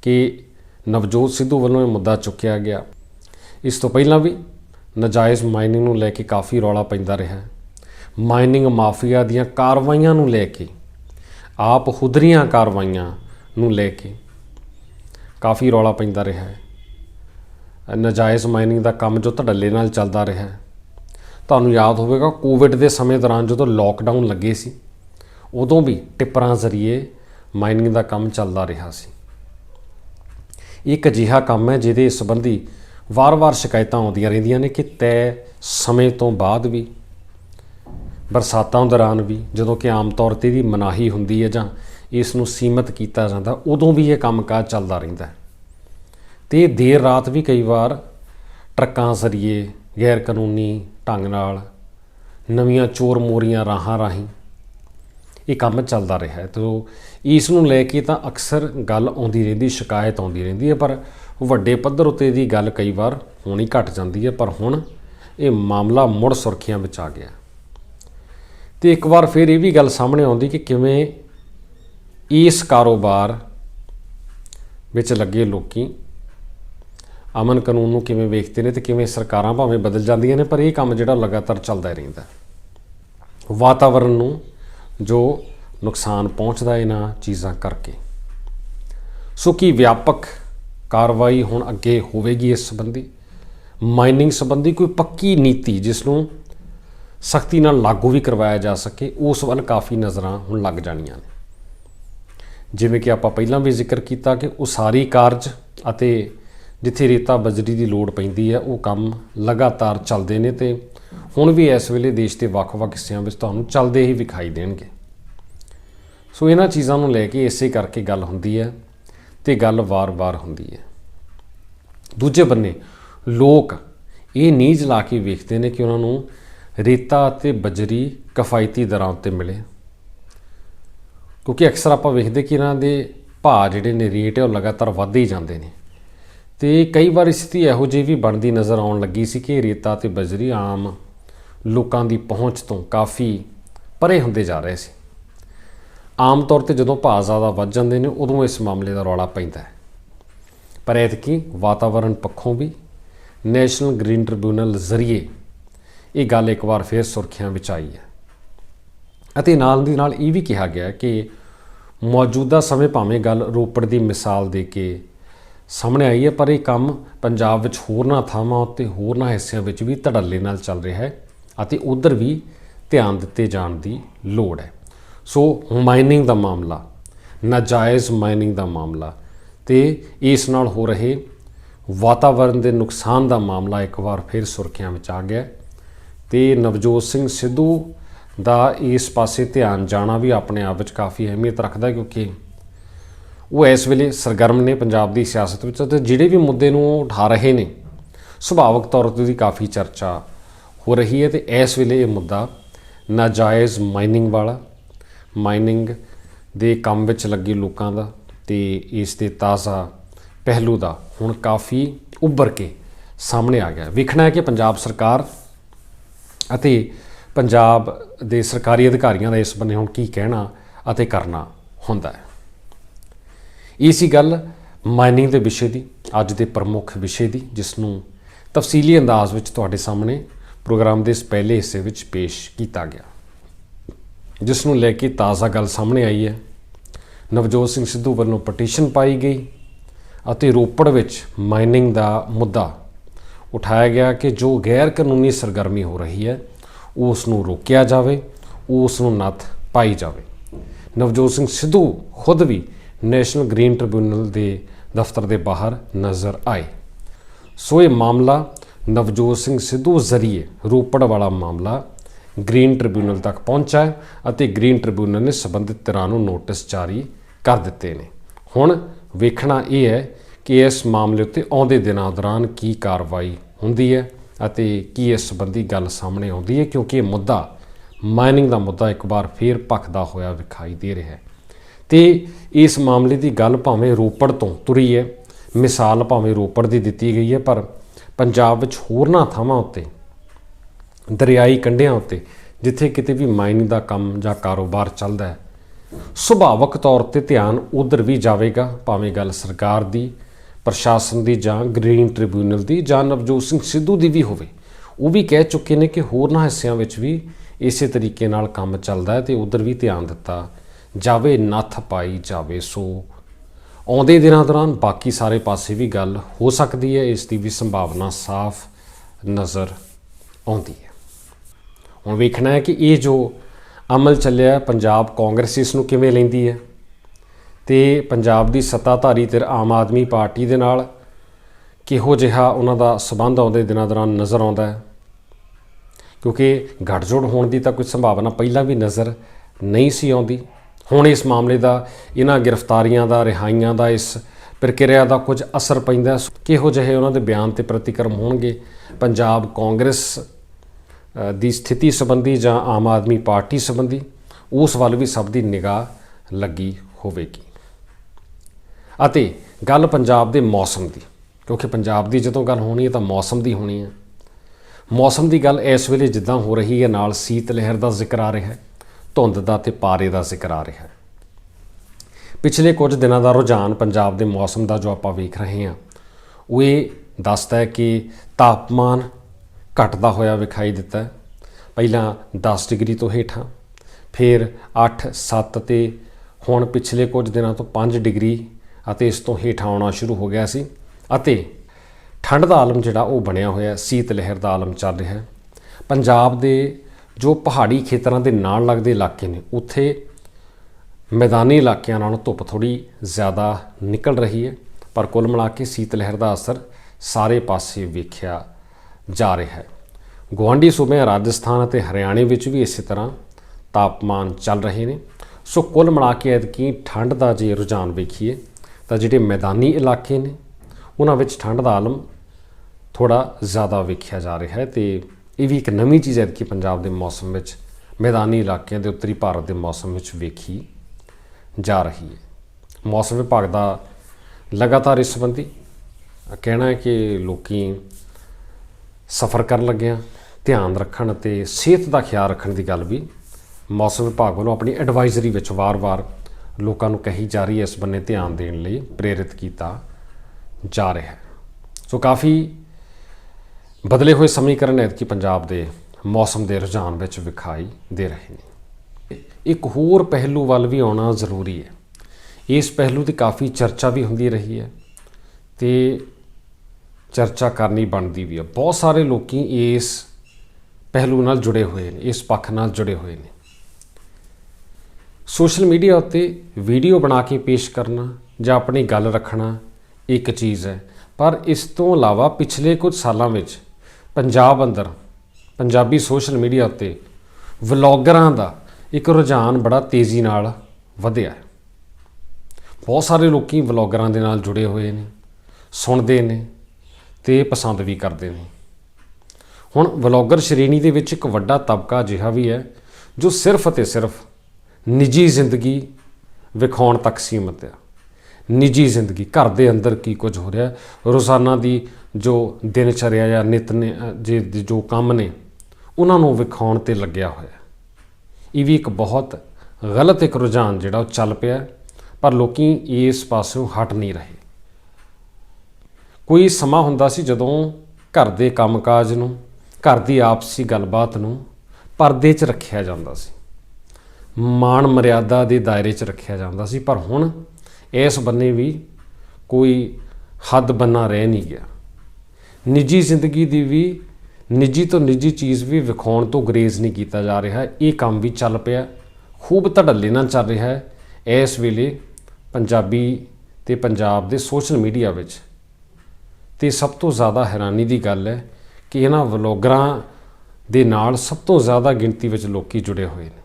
ਕਿ ਨਵਜੋਤ ਸਿੱਧੂ ਵੱਲੋਂ ਇਹ ਮੁੱਦਾ ਚੁੱਕਿਆ ਗਿਆ। ਇਸ ਤੋਂ ਪਹਿਲਾਂ ਵੀ ਨਜਾਇਜ਼ ਮਾਈਨਿੰਗ ਨੂੰ ਲੈ ਕੇ ਕਾਫੀ ਰੌਲਾ ਪੈਂਦਾ ਰਿਹਾ। ਹੈ ਮਾਈਨਿੰਗ ਮਾਫੀਆ ਦੀਆਂ ਕਾਰਵਾਈਆਂ ਨੂੰ ਲੈ ਕੇ, ਆਪ ਹੁਦਰੀਆਂ ਕਾਰਵਾਈਆਂ ਨੂੰ ਲੈ ਕੇ ਕਾਫੀ ਰੌਲਾ ਪੈਂਦਾ ਰਿਹਾ ਹੈ। ਨਜਾਇਜ਼ ਮਾਈਨਿੰਗ ਦਾ ਕੰਮ ਜੋ ਧੜੱਲੇ ਨਾਲ ਚੱਲਦਾ ਰਿਹਾ ਹੈ ਤੁਹਾਨੂੰ ਯਾਦ ਹੋਵੇਗਾ ਕੋਵਿਡ ਦੇ ਸਮੇਂ ਦੌਰਾਨ ਜਦੋਂ ਲੋਕਡਾਊਨ ਲੱਗੇ ਸੀ, ਉਦੋਂ ਵੀ ਟਿੱਪਰਾਂ ਜ਼ਰੀਏ ਮਾਈਨਿੰਗ ਦਾ ਕੰਮ ਚੱਲਦਾ ਰਿਹਾ ਸੀ। ਇੱਕ ਅਜਿਹਾ ਕੰਮ ਹੈ ਜਿਹਦੇ ਸੰਬੰਧੀ ਵਾਰ-ਵਾਰ ਸ਼ਿਕਾਇਤਾਂ ਆਉਂਦੀਆਂ ਰਹਿੰਦੀਆਂ ਨੇ ਕਿ ਤੈਅ ਸਮੇਂ ਤੋਂ ਬਾਅਦ ਵੀ, ਬਰਸਾਤਾਂ ਦੌਰਾਨ ਵੀ, ਜਦੋਂ ਕਿ ਆਮ ਤੌਰ ਤੇ ਦੀ ਮਨਾਹੀ ਹੁੰਦੀ ਹੈ ਜਾਂ ਇਸ ਨੂੰ ਸੀਮਤ ਕੀਤਾ ਜਾਂਦਾ, ਉਦੋਂ ਵੀ ਇਹ ਕੰਮਕਾਜ ਚੱਲਦਾ ਰਹਿੰਦਾ ਹੈ। ਤੇ ਦੇਰ ਰਾਤ ਵੀ ਕਈ ਵਾਰ ਟਰੱਕਾਂ ਜ਼ਰੀਏ ਗੈਰ ਕਾਨੂੰਨੀ ਢੰਗ ਨਾਲ ਨਵੀਆਂ ਚੋਰ ਮੋਰੀਆਂ ਰਾਹਾਂ ਰਾਹੀਂ ਇਹ ਕੰਮ ਚੱਲਦਾ ਰਿਹਾ ਹੈ। ਤੋ ਇਸ ਨੂੰ ਲੈ ਕੇ ਤਾਂ ਅਕਸਰ ਗੱਲ ਆਉਂਦੀ ਰਹਿੰਦੀ, ਸ਼ਿਕਾਇਤ ਆਉਂਦੀ ਰਹਿੰਦੀ ਹੈ, ਪਰ ਵੱਡੇ ਪੱਧਰ ਉੱਤੇ ਦੀ ਗੱਲ ਕਈ ਵਾਰ ਹੋਣੀ ਘਟ ਜਾਂਦੀ ਹੈ, ਪਰ ਹੁਣ ਇਹ ਮਾਮਲਾ ਮੁੜ ਸੁਰਖੀਆਂ ਵਿੱਚ ਆ ਗਿਆ। ਤੇ ਇੱਕ ਵਾਰ ਫਿਰ ਇਹ ਵੀ ਗੱਲ ਸਾਹਮਣੇ ਆਉਂਦੀ ਕਿ ਕਿਵੇਂ ਇਸ ਕਾਰੋਬਾਰ ਵਿੱਚ ਲੱਗੇ ਲੋਕੀ ਅਮਨ ਕਾਨੂੰਨ ਨੂੰ ਕਿਵੇਂ ਵੇਖਦੇ ਨੇ ਤੇ ਕਿਵੇਂ ਸਰਕਾਰਾਂ ਭਾਵੇਂ ਬਦਲ ਜਾਂਦੀਆਂ ਨੇ, ਪਰ ਇਹ ਕੰਮ ਜਿਹੜਾ ਲਗਾਤਾਰ ਚੱਲਦਾ ਰਹਿੰਦਾ ਵਾਤਾਵਰਣ ਨੂੰ ਜੋ ਨੁਕਸਾਨ ਪਹੁੰਚਦਾ ਇਹਨਾਂ ਚੀਜ਼ਾਂ ਕਰਕੇ। ਸੋ ਕੀ ਵਿਆਪਕ ਕਾਰਵਾਈ ਹੁਣ ਅੱਗੇ ਹੋਵੇਗੀ ਇਸ ਸੰਬੰਧੀ? ਮਾਈਨਿੰਗ ਸੰਬੰਧੀ ਕੋਈ ਪੱਕੀ ਨੀਤੀ ਜਿਸ ਨੂੰ ਸਖਤੀ ਨਾਲ ਲਾਗੂ ਵੀ ਕਰਵਾਇਆ ਜਾ ਸਕੇ, ਉਸ ਵੱਲ ਕਾਫੀ ਨਜ਼ਰਾਂ ਹੁਣ ਲੱਗ ਜਾਣੀਆਂ ਨੇ। ਜਿਵੇਂ ਕਿ ਆਪਾਂ ਪਹਿਲਾਂ ਵੀ ਜ਼ਿਕਰ ਕੀਤਾ ਕਿ ਉਸਾਰੀ ਕਾਰਜ ਅਤੇ ਜਿੱਥੇ ਰੇਤਾ ਬਜਰੀ ਦੀ ਲੋੜ ਪੈਂਦੀ ਹੈ, ਉਹ ਕੰਮ ਲਗਾਤਾਰ ਚੱਲਦੇ ਨੇ ਤੇ ਹੁਣ ਵੀ ਇਸ ਵੇਲੇ ਦੇਸ਼ ਦੇ ਵੱਖ-ਵੱਖ ਹਿੱਸਿਆਂ ਵਿੱਚ ਤੁਹਾਨੂੰ ਚੱਲਦੇ ਹੀ ਵਿਖਾਈ ਦੇਣਗੇ। ਸੋ ਇਹਨਾਂ ਚੀਜ਼ਾਂ ਨੂੰ ਲੈ ਕੇ ਇਸੇ ਕਰਕੇ ਗੱਲ ਹੁੰਦੀ ਹੈ ਤੇ ਗੱਲ ਵਾਰ-ਵਾਰ ਹੁੰਦੀ ਹੈ। ਦੂਜੇ ਬੰਨੇ, ਲੋਕ ਇਹ ਨੀਝ ਲਾ ਕੇ ਵੇਖਦੇ ਨੇ ਕਿ ਉਹਨਾਂ ਨੂੰ ਰੇਤਾ ਅਤੇ ਬਜਰੀ ਕਿਫਾਇਤੀ ਦਰਾਂ ਉੱਤੇ ਮਿਲੇ। ਕਿਉਂਕਿ ਅਕਸਰ ਆਪਾਂ ਵੇਖਦੇ ਕਿ ਇਹਨਾਂ ਦੇ ਭਾਅ ਜਿਹੜੇ ਨੇ ਰੇਟ ਹੈ, ਉਹ ਲਗਾਤਾਰ ਵੱਧ ਹੀ ਜਾਂਦੇ ਨੇ। ਤੇ ਕਈ ਵਾਰ ਸਥਿਤੀ ਇਹੋ ਜਿਹੀ ਵੀ ਬਣਦੀ ਨਜ਼ਰ ਆਉਣ ਲੱਗੀ ਸੀ ਕਿ ਰੇਤਾ ਤੇ ਬਜਰੀ ਆਮ ਲੋਕਾਂ ਦੀ ਪਹੁੰਚ ਤੋਂ ਕਾਫੀ ਪਰੇ ਹੁੰਦੇ ਜਾ ਰਹੇ ਸੀ। ਆਮ ਤੌਰ ਤੇ ਜਦੋਂ ਭਾਅ ਜ਼ਿਆਦਾ ਵੱਧ ਜਾਂਦੇ ਨੇ, ਉਦੋਂ ਇਸ ਮਾਮਲੇ ਦਾ ਰੌਲਾ ਪੈਂਦਾ ਹੈ। ਪਰ ਐਤਕੀ ਵਾਤਾਵਰਣ ਪੱਖੋਂ ਵੀ ਨੈਸ਼ਨਲ ਗ੍ਰੀਨ ਟ੍ਰਿਬਿਊਨਲ ਜ਼ਰੀਏ ਇਹ ਗੱਲ ਇੱਕ ਵਾਰ ਫੇਰ ਸੁਰਖੀਆਂ ਵਿੱਚ ਆਈ ਹੈ। ਅਤੇ ਨਾਲ ਦੀ ਨਾਲ ਇਹ ਵੀ ਕਿਹਾ ਗਿਆ ਕਿ ਮੌਜੂਦਾ ਸਮੇਂ ਭਾਵੇਂ ਗੱਲ ਰੋਪੜ ਦੀ ਮਿਸਾਲ ਦੇ ਕੇ ਸਾਹਮਣੇ ਆਈ ਹੈ, ਪਰ ਇਹ ਕੰਮ ਪੰਜਾਬ ਵਿੱਚ ਹੋਰਨਾਂ ਥਾਵਾਂ ਉੱਤੇ ਹੋਰਨਾਂ ਹਿੱਸਿਆਂ ਵਿੱਚ ਵੀ ਧੜੱਲੇ ਨਾਲ ਚੱਲ ਰਿਹਾ ਹੈ ਅਤੇ ਉਧਰ ਵੀ ਧਿਆਨ ਦਿੱਤੇ ਜਾਣ ਦੀ ਲੋੜ ਹੈ। ਸੋ ਮਾਈਨਿੰਗ ਦਾ ਮਾਮਲਾ, ਨਾਜਾਇਜ਼ ਮਾਈਨਿੰਗ ਦਾ ਮਾਮਲਾ ਤੇ ਇਸ ਨਾਲ ਹੋ ਰਹੇ ਵਾਤਾਵਰਣ ਦੇ ਨੁਕਸਾਨ ਦਾ ਮਾਮਲਾ ਇੱਕ ਵਾਰ ਫਿਰ ਸੁਰਖੀਆਂ ਵਿੱਚ ਆ ਗਿਆ ਤੇ ਨਵਜੋਤ ਸਿੰਘ ਸਿੱਧੂ ਦਾ ਇਸ ਪਾਸੇ ਧਿਆਨ ਜਾਣਾ ਵੀ ਆਪਣੇ ਆਪ ਵਿੱਚ ਕਾਫੀ ਅਹਿਮੀਅਤ ਰੱਖਦਾ ਕਿਉਂਕਿ ਉਹ ਇਸ ਵੇਲੇ ਸਰਗਰਮ ਨੇ ਪੰਜਾਬ ਦੀ ਸਿਆਸਤ ਵਿੱਚ ਤੇ ਜਿਹੜੇ ਵੀ ਮੁੱਦੇ ਨੂੰ ਉਹ ਉਠਾ ਰਹੇ ਨੇ, ਸੁਭਾਵਕ ਤੌਰ ਤੇ ਉਹਦੀ ਕਾਫੀ ਚਰਚਾ ਹੋ ਰਹੀ ਹੈ ਤੇ ਇਸ ਵੇਲੇ ਇਹ ਮੁੱਦਾ ਨਾਜਾਇਜ਼ ਮਾਈਨਿੰਗ ਵਾਲਾ, ਮਾਈਨਿੰਗ ਦੇ ਕੰਮ ਵਿੱਚ ਲੱਗੇ ਲੋਕਾਂ ਦਾ ਤੇ ਇਸ ਦੇ ਤਾਜ਼ਾ ਪਹਿਲੂ ਦਾ ਹੁਣ ਕਾਫੀ ਉੱਭਰ ਕੇ ਸਾਹਮਣੇ ਆ ਗਿਆ। ਵੇਖਣਾ ਹੈ ਕਿ ਪੰਜਾਬ ਸਰਕਾਰ ਅਤੇ ਪੰਜਾਬ ਦੇ ਸਰਕਾਰੀ ਅਧਿਕਾਰੀਆਂ ਦਾ ਇਸ ਬੰਨੇ ਹੁਣ ਕੀ ਕਹਿਣਾ ਅਤੇ ਕਰਨਾ ਹੁੰਦਾ ਹੈ। ਇਹ ਸੀ ਗੱਲ ਮਾਈਨਿੰਗ ਦੇ ਵਿਸ਼ੇ ਦੀ, ਅੱਜ ਦੇ ਪ੍ਰਮੁੱਖ ਵਿਸ਼ੇ ਦੀ, ਜਿਸ ਨੂੰ ਤਫਸੀਲੀ ਅੰਦਾਜ਼ ਵਿੱਚ ਤੁਹਾਡੇ ਸਾਹਮਣੇ ਪ੍ਰੋਗਰਾਮ ਦੇ ਇਸ ਪਹਿਲੇ ਹਿੱਸੇ ਵਿੱਚ ਪੇਸ਼ ਕੀਤਾ ਗਿਆ। ਜਿਸ ਨੂੰ ਲੈ ਕੇ ਤਾਜ਼ਾ ਗੱਲ ਸਾਹਮਣੇ ਆਈ ਹੈ। ਨਵਜੋਤ ਸਿੰਘ ਸਿੱਧੂ ਵੱਲੋਂ ਪਟੀਸ਼ਨ ਪਾਈ ਗਈ ਅਤੇ ਰੋਪੜ ਵਿੱਚ ਮਾਈਨਿੰਗ ਦਾ ਮੁੱਦਾ ਉਠਾਇਆ ਗਿਆ ਕਿ ਜੋ ਗੈਰ ਕਾਨੂੰਨੀ ਸਰਗਰਮੀ ਹੋ ਰਹੀ ਹੈ, ਉਸ ਨੂੰ ਰੋਕਿਆ ਜਾਵੇ, ਉਸ ਨੂੰ ਨੱਥ ਪਾਈ ਜਾਵੇ। ਨਵਜੋਤ ਸਿੰਘ ਸਿੱਧੂ ਖੁਦ ਵੀ ਨੈਸ਼ਨਲ ਗ੍ਰੀਨ ਟ੍ਰਿਬਿਊਨਲ ਦੇ ਦਫ਼ਤਰ ਦੇ ਬਾਹਰ ਨਜ਼ਰ ਆਏ। ਸੋ ਇਹ ਮਾਮਲਾ ਨਵਜੋਤ ਸਿੰਘ ਸਿੱਧੂ ਜ਼ਰੀਏ ਰੋਪੜ ਵਾਲਾ ਮਾਮਲਾ ਗ੍ਰੀਨ ਟ੍ਰਿਬਿਊਨਲ ਤੱਕ ਪਹੁੰਚਾ ਅਤੇ ਗ੍ਰੀਨ ਟ੍ਰਿਬਿਊਨਲ ਨੇ ਸਬੰਧਿਤ ਧਿਰਾਂ ਨੂੰ ਨੋਟਿਸ ਜਾਰੀ ਕਰ ਦਿੱਤੇ ਨੇ। ਹੁਣ ਵੇਖਣਾ ਇਹ ਹੈ ਕਿ ਇਸ ਮਾਮਲੇ ਉੱਤੇ ਆਉਂਦੇ ਦਿਨਾਂ ਦੌਰਾਨ ਕੀ ਕਾਰਵਾਈ ਹੁੰਦੀ ਹੈ ਅਤੇ ਕੀ ਇਸ ਸੰਬੰਧੀ ਗੱਲ ਸਾਹਮਣੇ ਆਉਂਦੀ ਹੈ, ਕਿਉਂਕਿ ਇਹ ਮੁੱਦਾ ਮਾਈਨਿੰਗ ਦਾ ਮੁੱਦਾ ਇੱਕ ਵਾਰ ਫੇਰ ਭਖਦਾ ਹੋਇਆ ਵਿਖਾਈ ਦੇ ਰਿਹਾ ਹੈ। ਤੇ ਇਸ ਮਾਮਲੇ ਦੀ ਗੱਲ ਭਾਵੇਂ ਰੋਪੜ ਤੋਂ ਤੁਰੀ ਹੈ, ਮਿਸਾਲ ਭਾਵੇਂ ਰੋਪੜ ਦੀ ਦਿੱਤੀ ਗਈ ਹੈ, ਪਰ ਪੰਜਾਬ ਵਿੱਚ ਹੋਰਨਾਂ ਥਾਵਾਂ ਉੱਤੇ, ਦਰਿਆਈ ਕੰਢਿਆਂ ਉੱਤੇ, ਜਿੱਥੇ ਕਿਤੇ ਵੀ ਮਾਈਨਿੰਗ ਦਾ ਕੰਮ ਜਾਂ ਕਾਰੋਬਾਰ ਚੱਲਦਾ ਹੈ, ਸੁਭਾਵਕ ਤੌਰ ਤੇ ਧਿਆਨ ਉਧਰ ਵੀ ਜਾਵੇਗਾ, ਭਾਵੇਂ ਗੱਲ ਸਰਕਾਰ ਦੀ, ਪ੍ਰਸ਼ਾਸਨ ਦੀ ਜਾਂ ਗ੍ਰੀਨ ਟ੍ਰਿਬਿਊਨਲ ਦੀ ਜਾਂ ਨਵਜੋਤ ਸਿੰਘ ਸਿੱਧੂ ਦੀ ਵੀ ਹੋਵੇ। ਉਹ ਵੀ ਕਹਿ ਚੁੱਕੇ ਨੇ ਕਿ ਹੋਰਨਾਂ ਹਿੱਸਿਆਂ ਵਿੱਚ ਵੀ ਇਸੇ ਤਰੀਕੇ ਨਾਲ ਕੰਮ ਚੱਲਦਾ ਹੈ ਤੇ ਉਧਰ ਵੀ ਧਿਆਨ ਦਿੱਤਾ ਜਾਵੇ ਨੱਥ ਪਾਈ ਜਾਵੇ ਸੋ। ਆਉਂਦੇ ਦਿਨਾਂ ਦੌਰਾਨ ਬਾਕੀ ਸਾਰੇ ਪਾਸੇ ਵੀ ਗੱਲ ਹੋ ਸਕਦੀ ਹੈ, ਇਸ ਦੀ ਵੀ ਸੰਭਾਵਨਾ ਸਾਫ਼ ਨਜ਼ਰ ਆਉਂਦੀ ਹੈ। ਹੁਣ ਵੇਖਣਾ ਹੈ ਕਿ ਇਹ ਜੋ ਅਮਲ ਚੱਲਿਆ ਪੰਜਾਬ ਕਾਂਗਰਸ ਇਸ ਨੂੰ ਕਿਵੇਂ ਲੈਂਦੀ ਹੈ? ਤੇ ਪੰਜਾਬ ਦੀ ਸੱਤਾਧਾਰੀ ਧਿਰ ਆਮ ਆਦਮੀ ਪਾਰਟੀ ਦੇ ਨਾਲ ਕਿਹੋ ਜਿਹਾ ਉਹਨਾਂ ਦਾ ਸਬੰਧ ਆਉਂਦੇ ਦਿਨਾਂ ਦੌਰਾਨ ਨਜ਼ਰ ਆਉਂਦਾ ਹੈ? ਕਿਉਂਕਿ ਗੱਠਜੋੜ ਹੋਣ ਦੀ ਤਾਂ ਕੋਈ ਸੰਭਾਵਨਾ ਪਹਿਲਾਂ ਵੀ ਨਜ਼ਰ ਨਹੀਂ ਸੀ ਆਉਂਦੀ। ਹੁਣ ਇਸ ਮਾਮਲੇ ਦਾ, ਇਹਨਾਂ ਗ੍ਰਿਫਤਾਰੀਆਂ ਦਾ, ਰਿਹਾਈਆਂ ਦਾ, ਇਸ ਪ੍ਰਕਿਰਿਆ ਦਾ ਕੁਝ ਅਸਰ ਪੈਂਦਾ ਕਿਹੋ ਜਿਹੇ ਉਹਨਾਂ ਦੇ ਬਿਆਨ ਤੇ ਪ੍ਰਤੀਕਰਮ ਹੋਣਗੇ? ਪੰਜਾਬ ਕਾਂਗਰਸ ਦੀ ਸਥਿਤੀ ਸੰਬੰਧੀ ਜਾਂ ਆਮ ਆਦਮੀ ਪਾਰਟੀ ਸੰਬੰਧੀ? ਉਸ ਵੱਲ ਵੀ ਸਭ ਦੀ ਨਿਗਾਹ ਲੱਗੀ ਹੋਵੇਗੀ। ਅਤੇ ਗੱਲ ਪੰਜਾਬ ਦੇ ਮੌਸਮ ਦੀ, ਕਿਉਂਕਿ ਪੰਜਾਬ ਦੀ ਜਦੋਂ ਗੱਲ ਹੋਣੀ ਹੈ ਤਾਂ ਮੌਸਮ ਦੀ ਹੋਣੀ ਹੈ। ਮੌਸਮ ਦੀ ਗੱਲ ਇਸ ਵੇਲੇ ਜਿੱਦਾਂ ਹੋ ਰਹੀ ਹੈ, ਨਾਲ ਸੀਤ ਲਹਿਰ ਦਾ ਜ਼ਿਕਰ ਆ ਰਿਹਾ ਹੈ। ਧੁੰਦ ਦਾ ਤੇ ਪਾਰੇ ਦਾ ਜ਼ਿਕਰ ਆ ਰਿਹਾ ਹੈ। ਪਿਛਲੇ ਕੁਝ ਦਿਨਾਂ ਦਾ ਰੁਝਾਨ ਪੰਜਾਬ ਦੇ ਮੌਸਮ ਦਾ ਜੋ ਆਪਾਂ ਵੇਖ ਰਹੇ ਹਾਂ, ਉਹ ਇਹ ਦੱਸਦਾ ਹੈ ਕਿ ਤਾਪਮਾਨ ਘਟਦਾ ਹੋਇਆ ਵਿਖਾਈ ਦਿੱਤਾ ਪਹਿਲਾਂ 10 ਡਿਗਰੀ ਤੋਂ ਹੇਠਾਂ, ਫਿਰ 8 7 ਤੇ ਹੁਣ ਪਿਛਲੇ ਕੁਝ ਦਿਨਾਂ ਤੋਂ 5 ਡਿਗਰੀ ਅਤੇ ਇਸ ਤੋਂ ਹੇਠਾਂ ਆਉਣਾ ਸ਼ੁਰੂ ਹੋ ਗਿਆ ਸੀ ਅਤੇ ਠੰਡ ਦਾ ਆਲਮ ਜਿਹੜਾ ਉਹ ਬਣਿਆ ਹੋਇਆ ਸੀਤ ਲਹਿਰ ਦਾ ਆਲਮ ਚੱਲ ਰਿਹਾ ਹੈ। ਪੰਜਾਬ ਦੇ ਜੋ ਪਹਾੜੀ ਖੇਤਰਾਂ ਦੇ ਨਾਲ ਲੱਗਦੇ ਇਲਾਕੇ ਨੇ, ਉੱਥੇ ਮੈਦਾਨੀ ਇਲਾਕਿਆਂ ਨਾਲੋਂ ਧੁੱਪ ਥੋੜੀ ਜ਼ਿਆਦਾ ਨਿਕਲ ਰਹੀ ਹੈ, ਪਰ ਕੁੱਲ ਮਿਲਾ ਕੇ ਸੀਤ ਲਹਿਰ ਦਾ ਅਸਰ ਸਾਰੇ ਪਾਸੇ ਵੇਖਿਆ ਜਾ ਰਿਹਾ ਹੈ। ਗੁਆਂਢੀ ਸੂਬਿਆਂ ਰਾਜਸਥਾਨ ਅਤੇ ਹਰਿਆਣੇ ਵਿੱਚ ਵੀ ਇਸੇ ਤਰ੍ਹਾਂ ਤਾਪਮਾਨ ਚੱਲ ਰਹੇ ਨੇ। ਸੋ ਕੁੱਲ ਮਿਲਾ ਕੇ ਐਤਕੀ ਠੰਡ ਦਾ ਜੇ ਰੁਝਾਨ ਵੇਖੀਏ, ਤਾਂ ਜਿਹੜੇ ਮੈਦਾਨੀ ਇਲਾਕੇ ਨੇ, ਉਹਨਾਂ ਵਿੱਚ ਠੰਡ ਦਾ ਆਲਮ ਥੋੜਾ ਜ਼ਿਆਦਾ ਵੇਖਿਆ ਜਾ ਰਿਹਾ ਹੈ ਤੇ ਇਹ ਵੀ ਇੱਕ ਨਵੀਂ ਚੀਜ਼ ਹੈ ਕਿ ਪੰਜਾਬ ਦੇ ਮੌਸਮ ਵਿੱਚ, ਮੈਦਾਨੀ ਇਲਾਕਿਆਂ ਦੇ ਉੱਤਰੀ ਭਾਰਤ ਦੇ ਮੌਸਮ ਵਿੱਚ ਵੇਖੀ ਜਾ ਰਹੀ ਹੈ। ਮੌਸਮ ਵਿਭਾਗ ਦਾ ਲਗਾਤਾਰ ਇਸ ਸੰਬੰਧੀ ਕਹਿਣਾ ਹੈ ਕਿ ਲੋਕੀ ਸਫ਼ਰ ਕਰਨ ਲੱਗਿਆਂ, ਧਿਆਨ ਰੱਖਣ ਅਤੇ ਸਿਹਤ ਦਾ ਖਿਆਲ ਰੱਖਣ ਦੀ ਗੱਲ ਵੀ ਮੌਸਮ ਵਿਭਾਗ ਵੱਲੋਂ ਆਪਣੀ ਐਡਵਾਈਜ਼ਰੀ ਵਿੱਚ ਵਾਰ-ਵਾਰ ਲੋਕਾਂ ਨੂੰ ਕਹੀ ਜਾ ਰਹੀ ਹੈ, ਇਸ ਬੰਨੇ ਧਿਆਨ ਦੇਣ ਲਈ ਪ੍ਰੇਰਿਤ ਕੀਤਾ ਜਾ ਰਿਹਾ ਹੈ। ਸੋ ਕਾਫੀ ਬਦਲੇ ਹੋਏ ਸਮੀਕਰਨ ਐਤਕੀ ਪੰਜਾਬ ਦੇ ਮੌਸਮ ਦੇ ਰੁਝਾਨ ਵਿੱਚ ਵਿਖਾਈ ਦੇ ਰਹੇ ਨੇ। ਇੱਕ ਹੋਰ ਪਹਿਲੂ ਵੱਲ ਵੀ ਆਉਣਾ ਜ਼ਰੂਰੀ ਹੈ। ਇਸ ਪਹਿਲੂ ਦੀ ਕਾਫੀ ਚਰਚਾ ਵੀ ਹੁੰਦੀ ਰਹੀ ਹੈ ਤੇ ਚਰਚਾ ਕਰਨੀ ਬਣਦੀ ਵੀ ਹੈ। ਬਹੁਤ ਸਾਰੇ ਲੋਕੀ ਇਸ ਪਹਿਲੂ ਨਾਲ ਜੁੜੇ ਹੋਏ ਨੇ, ਇਸ ਪੱਖ ਨਾਲ ਜੁੜੇ ਹੋਏ ਨੇ। ਸੋਸ਼ਲ ਮੀਡੀਆ ਉੱਤੇ ਵੀਡੀਓ ਬਣਾ ਕੇ ਪੇਸ਼ ਕਰਨਾ ਜਾਂ ਆਪਣੀ ਗੱਲ ਰੱਖਣਾ ਇੱਕ ਚੀਜ਼ ਹੈ। ਪਰ ਇਸ ਤੋਂ ਇਲਾਵਾ ਪਿਛਲੇ ਕੁਝ ਸਾਲਾਂ ਵਿੱਚ ਪੰਜਾਬ ਅੰਦਰ, ਪੰਜਾਬੀ ਸੋਸ਼ਲ ਮੀਡੀਆ ਉੱਤੇ ਵਲੌਗਰਾਂ ਦਾ ਇੱਕ ਰੁਝਾਨ ਬੜਾ ਤੇਜ਼ੀ ਨਾਲ ਵਧਿਆ ਹੈ। ਬਹੁਤ ਸਾਰੇ ਲੋਕੀ ਵਲੌਗਰਾਂ ਦੇ ਨਾਲ ਜੁੜੇ ਹੋਏ ਨੇ, ਸੁਣਦੇ ਨੇ ਤੇ ਪਸੰਦ ਵੀ ਕਰਦੇ ਨੇ। ਹੁਣ ਵਲੌਗਰ ਸ਼੍ਰੇਣੀ ਦੇ ਵਿੱਚ ਇੱਕ ਵੱਡਾ ਤਬਕਾ ਅਜਿਹਾ ਵੀ ਹੈ, ਜੋ ਸਿਰਫ ਅਤੇ ਸਿਰਫ ਨਿੱਜੀ ਜ਼ਿੰਦਗੀ ਵਿਖਾਉਣ ਤੱਕ ਸੀਮਤ ਆ ਨਿੱਜੀ ਜ਼ਿੰਦਗੀ, ਘਰ ਦੇ ਅੰਦਰ ਕੀ ਕੁਝ ਹੋ ਰਿਹਾ, ਰੋਜ਼ਾਨਾ ਦੀ ਜੋ ਦਿਨਚਰਿਆ ਜਾਂ ਨਿਤ ਨੇ ਜੇ, ਜੋ ਕੰਮ ਨੇ, ਉਹਨਾਂ ਨੂੰ ਵਿਖਾਉਣ ਤੇ ਲੱਗਿਆ ਹੋਇਆ। ਇਹ ਵੀ ਇੱਕ ਬਹੁਤ ਗਲਤ ਇੱਕ ਰੁਝਾਨ ਜਿਹੜਾ ਉਹ ਚੱਲ ਪਿਆ ਪਰ ਲੋਕੀ ਇਸ ਪਾਸਿਓਂ ਹਟ ਨਹੀਂ ਰਹੇ। ਕੋਈ ਸਮਾਂ ਹੁੰਦਾ ਸੀ ਜਦੋਂ ਘਰ ਦੇ ਕੰਮਕਾਜ ਨੂੰ, ਘਰ ਦੀ ਆਪਸੀ ਗੱਲਬਾਤ ਨੂੰ ਪਰਦੇ 'ਚ ਰੱਖਿਆ ਜਾਂਦਾ ਸੀ। ਮਾਣ ਮਰਿਆਦਾ ਦੇ ਦਾਇਰੇ 'ਚ ਰੱਖਿਆ ਜਾਂਦਾ ਸੀ, ਪਰ ਹੁਣ ਇਸ ਬੰਨੇ ਵੀ ਕੋਈ ਹੱਦ ਬੰਨਾ ਰਹਿ ਨਹੀਂ ਗਿਆ। ਨਿੱਜੀ ਜ਼ਿੰਦਗੀ ਦੀ ਵੀ, ਨਿੱਜੀ ਤੋਂ ਨਿੱਜੀ ਚੀਜ਼ ਵੀ ਵਿਖਾਉਣ ਤੋਂ ਗਰੇਜ਼ ਨਹੀਂ ਕੀਤਾ ਜਾ ਰਿਹਾ। ਇਹ ਕੰਮ ਵੀ ਚੱਲ ਪਿਆ। ਖੂਬ ਧੜੱਲੇ ਨਾਲ ਚੱਲ ਰਿਹਾ ਹੈ ਇਸ ਵੇਲੇ ਪੰਜਾਬੀ ਤੇ ਪੰਜਾਬ ਦੇ ਸੋਸ਼ਲ ਮੀਡੀਆ ਵਿੱਚ। ਤੇ ਸਭ ਤੋਂ ਜ਼ਿਆਦਾ ਹੈਰਾਨੀ ਦੀ ਗੱਲ ਹੈ ਕਿ ਇਹਨਾਂ ਵਲੋਗਰਾਂ ਦੇ ਨਾਲ ਸਭ ਤੋਂ ਜ਼ਿਆਦਾ ਗਿਣਤੀ ਵਿੱਚ ਲੋਕੀ ਜੁੜੇ ਹੋਏ ਨੇ।